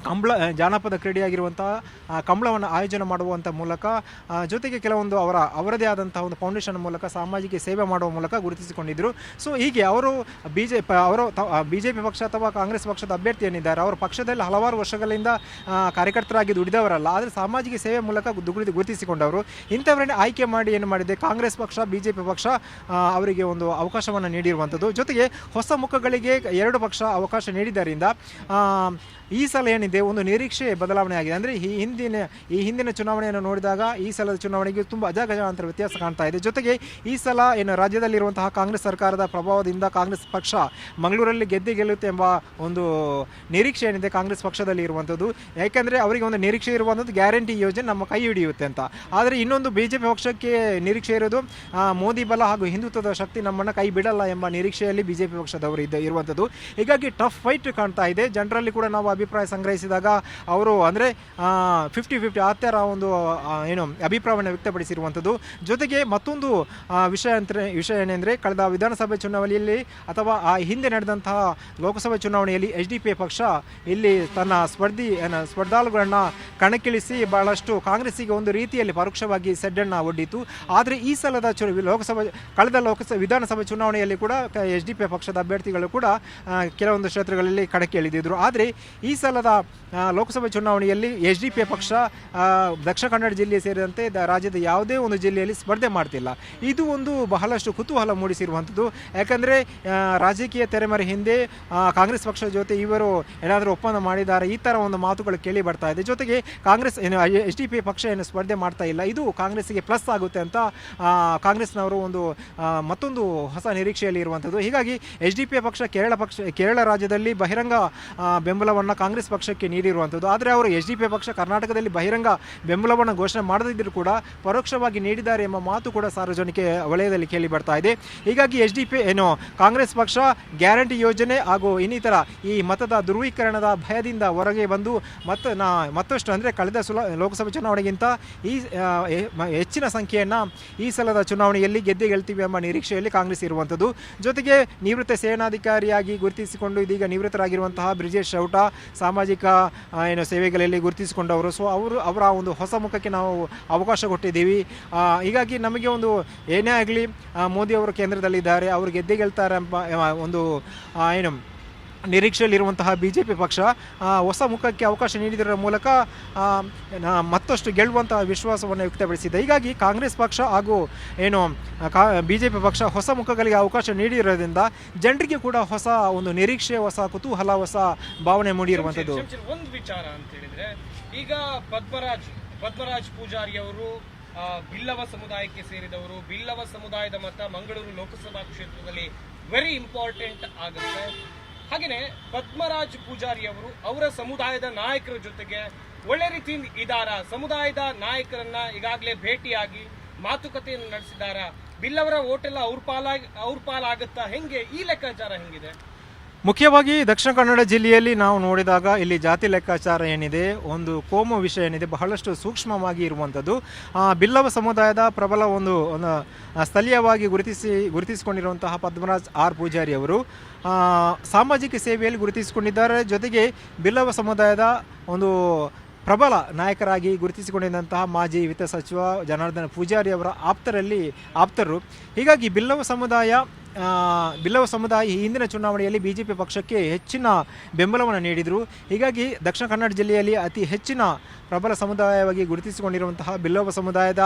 ಕಂಬಳ ಜಾನಪದ ಕ್ರೀಡೆಯಾಗಿರುವಂತಹ ಕಂಬಳವನ್ನು ಆಯೋಜನೆ ಮಾಡುವಂಥ ಮೂಲಕ ಜೊತೆಗೆ ಕೆಲವೊಂದು ಅವರ, ಅವರದೇ ಆದಂತಹ ಒಂದು ಫೌಂಡೇಶನ್ ಮೂಲಕ, ಸಾಮಾಜಿಕ ಸೇವೆ ಮಾಡುವ ಮೂಲಕ ಗುರುತಿಸಿಕೊಂಡಿದ್ದರು. ಸೊ ಹೀಗೆ ಅವರು ಬಿ ಜೆ ಪಿ, ಅವರು ಬಿ ಜೆ ಪಿ ಪಕ್ಷ ಅಥವಾ ಕಾಂಗ್ರೆಸ್ ಪಕ್ಷದ ಅಭ್ಯರ್ಥಿ ಏನಿದ್ದಾರೆ ಅವರು ಪಕ್ಷದಲ್ಲಿ ಹಲವಾರು ವರ್ಷಗಳಿಂದ ಕಾರ್ಯಕರ್ತರಾಗಿ ದುಡಿದವರಲ್ಲ, ಆದರೆ ಸಾಮಾಜಿಕ ಸೇವೆ ಮೂಲಕ ದುಗುಳಿದು ಗುರುತಿ ಗುರುತಿಸಿಕೊಂಡವರು. ಇಂಥವರನ್ನೇ ಆಯ್ಕೆ ಮಾಡಿ ಏನು ಮಾಡಿದೆ? ಕಾಂಗ್ರೆಸ್ ಪಕ್ಷ ಬಿ ಜೆ ಪಿ ಪಕ್ಷ ಅವರಿಗೆ ಒಂದು ಅವಕಾಶವನ್ನು ನೀಡಿರುವಂಥದ್ದು. ಜೊತೆಗೆ ಹೊಸ ಮುಖಗಳಿಗೆ ಎರಡು ಪಕ್ಷ ಅವಕಾಶ ನೀಡಿದ್ದರಿಂದ ಈ ಸಲ ಏನಿದೆ, ಒಂದು ನಿರೀಕ್ಷೆ ಬದಲಾವಣೆ ಆಗಿದೆ ಅಂದರೆ ಈ ಹಿಂದಿನ ಈ ಹಿಂದಿನ ಚುನಾವಣೆಯನ್ನು ನೋಡಿದಾಗ ಈ ಸಲದ ಚುನಾವಣೆಗೆ ತುಂಬ ಅಜಗಜಾಂತರ ವ್ಯತ್ಯಾಸ ಕಾಣ್ತಾ ಇದೆ. ಜೊತೆಗೆ ಈ ಸಲ ಏನು ರಾಜ್ಯದಲ್ಲಿರುವಂತಹ ಕಾಂಗ್ರೆಸ್ ಸರ್ಕಾರದ ಪ್ರಭಾವದಿಂದ ಕಾಂಗ್ರೆಸ್ ಪಕ್ಷ ಮಂಗಳೂರಲ್ಲಿ ಗೆದ್ದೆ ಗೆಲ್ಲುತ್ತೆ ಎಂಬ ಒಂದು ನಿರೀಕ್ಷೆ ಏನಿದೆ ಕಾಂಗ್ರೆಸ್ ಪಕ್ಷದಲ್ಲಿ ಇರುವಂಥದ್ದು. ಯಾಕೆಂದರೆ ಅವರಿಗೆ ಒಂದು ನಿರೀಕ್ಷೆ ಇರುವಂಥದ್ದು ಗ್ಯಾರಂಟಿ ಯೋಜನೆ ನಮ್ಮ ಕೈ ಹಿಡಿಯುತ್ತೆ ಅಂತ. ಆದರೆ ಇನ್ನೊಂದು ಬಿ ಜೆ ಪಕ್ಷಕ್ಕೆ ನಿರೀಕ್ಷೆ ಇರೋದು ಮೋದಿ ಬಲ ಹಾಗೂ ಹಿಂದುತ್ವದ ಶಕ್ತಿ ನಮ್ಮನ್ನು ಕೈ ಬಿಡಲ್ಲ ಎಂಬ ನಿರೀಕ್ಷೆಯಲ್ಲಿ ಬಿ ಜೆ ಪಿ ಪಕ್ಷದವರು ಇದ್ದ, ಇರುವಂಥದ್ದು. ಹೀಗಾಗಿ ಟಫ್ ಫೈಟ್ ಕಾಣ್ತಾ ಇದೆ. ಜನರಲ್ಲಿ ಕೂಡ ನಾವು ಅಭಿಪ್ರಾಯ ಸಂಗ್ರಹಿಸಿದಾಗ ಅವರು ಅಂದರೆ ಫಿಫ್ಟಿ ಫಿಫ್ಟಿ ಆ ಥರ ಒಂದು ಏನು, ಅಭಿಪ್ರಾಯವನ್ನು ವ್ಯಕ್ತಪಡಿಸಿರುವಂಥದ್ದು. ಜೊತೆಗೆ ಮತ್ತೊಂದು ವಿಷಯ ಅಂತ ವಿಷಯ ಏನೆಂದರೆ, ಕಳೆದ ವಿಧಾನಸಭೆ ಚುನಾವಣೆಯಲ್ಲಿ ಅಥವಾ, ಆ, ಹಿಂದೆ ನಡೆದಂತಹ ಲೋಕಸಭೆ ಚುನಾವಣೆಯಲ್ಲಿ ಎಚ್ ಡಿ ಪಿ ಪಕ್ಷ ಇಲ್ಲಿ ತನ್ನ ಸ್ಪರ್ಧಿ ಸ್ಪರ್ಧಾಳುಗಳನ್ನು ಕಣಕ್ಕಿಳಿಸಿ ಬಹಳಷ್ಟು ಕಾಂಗ್ರೆಸ್ಸಿಗೆ ಒಂದು ರೀತಿಯಲ್ಲಿ ಪರೋಕ್ಷವಾಗಿ ಸೆಡ್ಡನ್ನು ಒಡ್ಡಿತು ಆದರೆ ಈ ಸಲದ ಚು, ಲೋಕಸಭೆ, ಕಳೆದ ಲೋಕಸಭೆ ವಿಧಾನಸಭೆ ಚುನಾವಣೆಯಲ್ಲಿ ಕೂಡ ಎಚ್ ಡಿ ಪಿ ಪಕ್ಷದ ಅಭ್ಯರ್ಥಿಗಳು ಕೂಡ ಕೆಲವೊಂದು ಕ್ಷೇತ್ರಗಳಲ್ಲಿ ಕಣಕ್ಕೆ ಇಳಿದಿದ್ದರು ಆದರೆ ಈ ಸಲದ ಲೋಕಸಭೆ ಚುನಾವಣೆಯಲ್ಲಿ ಎಚ್ ಡಿ ಪಿ ಪಕ್ಷ ದಕ್ಷಿಣ ಕನ್ನಡ ಜಿಲ್ಲೆ ಸೇರಿದಂತೆ ರಾಜ್ಯದ ಯಾವುದೇ ಒಂದು ಜಿಲ್ಲೆಯಲ್ಲಿ ಸ್ಪರ್ಧೆ ಮಾಡ್ತಿಲ್ಲ. ಇದು ಒಂದು ಬಹಳಷ್ಟು ಕುತೂಹಲ ಮೂಡಿಸಿರುವಂಥದ್ದು. ಯಾಕಂದರೆ ರಾಜಕೀಯ ತೆರೆಮರೆ ಹಿಂದೆ ಕಾಂಗ್ರೆಸ್ ಪಕ್ಷದ ಜೊತೆ ಇವರು ಏನಾದರೂ ಒಪ್ಪಂದ ಮಾಡಿದ್ದಾರೆ, ಈ ಥರ ಒಂದು ಮಾತುಗಳು ಕೇಳಿ ಬರ್ತಾ ಇದೆ. ಜೊತೆಗೆ ಕಾಂಗ್ರೆಸ್ ಏನು, ಎಚ್ ಡಿ ಪಿ ಪಕ್ಷ ಏನು ಸ್ಪರ್ಧೆ ಮಾಡ್ತಾ ಇಲ್ಲ. ಇದು ಕಾಂಗ್ರೆಸ್ಗೆ ಪ್ಲಸ್ ಆಗುತ್ತೆ ಅಂತ ಕಾಂಗ್ರೆಸ್ನವರು ಒಂದು ಮತ್ತೊಂದು ಹೊಸ ನಿರೀಕ್ಷೆಯಲ್ಲಿ ಇರುವಂಥದ್ದು. ಹೀಗಾಗಿ ಎಚ್ ಡಿ ಪಕ್ಷ ಕೇರಳ ಪಕ್ಷ, ಕೇರಳ ರಾಜ್ಯದಲ್ಲಿ ಬಹಿರಂಗ ಬೆಂಬಲವನ್ನು ಕಾಂಗ್ರೆಸ್ ಪಕ್ಷಕ್ಕೆ ನೀಡಿರುವಂಥದ್ದು. ಆದರೆ ಅವರು ಎಚ್ ಡಿ ಪಿ ಪಕ್ಷ ಕರ್ನಾಟಕದಲ್ಲಿ ಬಹಿರಂಗ ಬೆಂಬಲವನ್ನು ಘೋಷಣೆ ಮಾಡದಿದ್ದರೂ ಕೂಡ ಪರೋಕ್ಷವಾಗಿ ನೀಡಿದ್ದಾರೆ ಎಂಬ ಮಾತು ಕೂಡ ಸಾರ್ವಜನಿಕ ವಲಯದಲ್ಲಿ ಕೇಳಿ ಬರ್ತಾ ಇದೆ. ಹೀಗಾಗಿ ಎಚ್ ಡಿ ಪಿ ಏನು ಕಾಂಗ್ರೆಸ್ ಪಕ್ಷ ಗ್ಯಾರಂಟಿ ಯೋಜನೆ ಹಾಗೂ ಇನ್ನಿತರ ಈ ಮತದ ಧ್ರುವೀಕರಣದ ಭಯದಿಂದ ಹೊರಗೆ ಬಂದು ಮತ್ತ ನಾ ಮತ್ತಷ್ಟು ಅಂದರೆ ಕಳೆದ ಸುಲ ಲೋಕಸಭೆ ಚುನಾವಣೆಗಿಂತ ಈ ಹೆಚ್ಚಿನ ಸಂಖ್ಯೆಯನ್ನು ಈ ಸಲದ ಚುನಾವಣೆಯಲ್ಲಿ ಗೆದ್ದೆ ಗೆಲ್ತೀವಿ ಎಂಬ ನಿರೀಕ್ಷೆಯಲ್ಲಿ ಕಾಂಗ್ರೆಸ್ ಇರುವಂಥದ್ದು. ಜೊತೆಗೆ ನಿವೃತ್ತ ಸೇನಾಧಿಕಾರಿಯಾಗಿ ಗುರುತಿಸಿಕೊಂಡು ಇದೀಗ ನಿವೃತ್ತರಾಗಿರುವಂತಹ ಬ್ರಿಜೇಶ್ ಚೌಟ ಸಾಮಾಜಿಕ ಆ, ಏನು ಸೇವೆಗಳಲ್ಲಿ ಗುರುತಿಸಿಕೊಂಡವರು. ಸೊ ಅವರು ಅವರ ಒಂದು ಹೊಸ ಮುಖಕ್ಕೆ ನಾವು ಅವಕಾಶ ಕೊಟ್ಟಿದ್ದೀವಿ. ಹೀಗಾಗಿ ನಮಗೆ ಒಂದು ಏನೇ ಆಗಲಿ ಮೋದಿ ಅವರು ಕೇಂದ್ರದಲ್ಲಿದ್ದಾರೆ. ಅವರು ಗೆದ್ದೆ ಗೆಲ್ತಾರೆ ಎಂಬ ಒಂದು ಏನು ನಿರೀಕ್ಷೆಯಲ್ಲಿರುವಂತಹ ಬಿ ಜೆ ಪಿ ಪಕ್ಷ ಹೊಸ ಮುಖಕ್ಕೆ ಅವಕಾಶ ನೀಡಿದರ ಮೂಲಕ ಮತ್ತಷ್ಟು ಗೆಲ್ಲುವಂತಹ ವಿಶ್ವಾಸವನ್ನು ವ್ಯಕ್ತಪಡಿಸಿದೆ. ಹೀಗಾಗಿ ಕಾಂಗ್ರೆಸ್ ಪಕ್ಷ ಹಾಗೂ ಏನು, ಕಾ ಬಿ ಜೆ ಪಿ ಪಕ್ಷ ಹೊಸ ಮುಖಗಳಿಗೆ ಅವಕಾಶ ನೀಡಿರೋದ್ರಿಂದ ಜನರಿಗೆ ಕೂಡ ಹೊಸ ಒಂದು ನಿರೀಕ್ಷೆ, ಹೊಸ ಕುತೂಹಲ, ಹೊಸ ಭಾವನೆ ಮೂಡಿರುವಂಥದ್ದು. ಒಂದು ವಿಚಾರ ಅಂತ ಹೇಳಿದ್ರೆ, ಈಗ ಪದ್ಮರಾಜ್ ಪದ್ಮರಾಜ್ ಪೂಜಾರಿ ಅವರು ಬಿಲ್ಲವ ಸಮುದಾಯಕ್ಕೆ ಸೇರಿದವರು, ಬಿಲ್ಲವ ಸಮುದಾಯದ ಮತ ಮಂಗಳೂರು ಲೋಕಸಭಾ ಕ್ಷೇತ್ರದಲ್ಲಿ ವೆರಿ ಇಂಪಾರ್ಟೆಂಟ್ ಆಗುತ್ತೆ. ಹಾಗೇನೆ ಪದ್ಮರಾಜ್ ಪೂಜಾರಿ ಅವರು ಅವರ ಸಮುದಾಯದ ನಾಯಕರ ಜೊತೆಗೆ ಒಳ್ಳೆ ರೀತಿಯಿಂದ ಇದಾರ ಸಮುದಾಯದ ನಾಯಕರನ್ನ ಈಗಾಗಲೇ ಭೇಟಿಯಾಗಿ ಮಾತುಕತೆಯನ್ನು ನಡೆಸಿದಾರ ಬಿಲ್ಲವರ ಓಟೆಲ್ಲ ಅವ್ರ ಪಾಲಾಗಿ ಅವ್ರ ಪಾಲಾಗುತ್ತಾ? ಹೆಂಗೆ? ಈ ಲೆಕ್ಕಾಚಾರ ಹೆಂಗಿದೆ? ಮುಖ್ಯವಾಗಿ ದಕ್ಷಿಣ ಕನ್ನಡ ಜಿಲ್ಲೆಯಲ್ಲಿ ನಾವು ನೋಡಿದಾಗ ಇಲ್ಲಿ ಜಾತಿ ಲೆಕ್ಕಾಚಾರ ಏನಿದೆ, ಒಂದು ಕೋಮು ವಿಷಯ ಏನಿದೆ, ಬಹಳಷ್ಟು ಸೂಕ್ಷ್ಮವಾಗಿ ಇರುವಂಥದ್ದು ಬಿಲ್ಲವ ಸಮುದಾಯದ ಪ್ರಬಲ ಒಂದು ಸ್ಥಳೀಯವಾಗಿ ಗುರುತಿಸಿ, ಗುರುತಿಸಿಕೊಂಡಿರುವಂತಹ ಪದ್ಮರಾಜ್ ಆರ್ ಪೂಜಾರಿ ಅವರು ಸಾಮಾಜಿಕ ಸೇವೆಯಲ್ಲಿ ಗುರುತಿಸಿಕೊಂಡಿದ್ದಾರೆ. ಜೊತೆಗೆ ಬಿಲ್ಲವ ಸಮುದಾಯದ ಒಂದು ಪ್ರಬಲ ನಾಯಕರಾಗಿ ಗುರುತಿಸಿಕೊಂಡಿದ್ದಂತಹ ಮಾಜಿ ವಿತ್ತ ಸಚಿವ ಜನಾರ್ದನ ಪೂಜಾರಿ ಅವರ ಆಪ್ತರಲ್ಲಿ, ಆಪ್ತರು. ಹೀಗಾಗಿ ಬಿಲ್ಲವ ಸಮುದಾಯ ಬಿಲ್ಲವ ಸಮುದಾಯ ಈ ಹಿಂದಿನ ಚುನಾವಣೆಯಲ್ಲಿ ಬಿ ಜೆ ಪಿ ಪಕ್ಷಕ್ಕೆ ಹೆಚ್ಚಿನ ಬೆಂಬಲವನ್ನು ನೀಡಿದರು. ಹೀಗಾಗಿ ದಕ್ಷಿಣ ಕನ್ನಡ ಜಿಲ್ಲೆಯಲ್ಲಿ ಅತಿ ಹೆಚ್ಚಿನ ಪ್ರಬಲ ಸಮುದಾಯವಾಗಿ ಗುರುತಿಸಿಕೊಂಡಿರುವಂತಹ ಬಿಲ್ಲವ ಸಮುದಾಯದ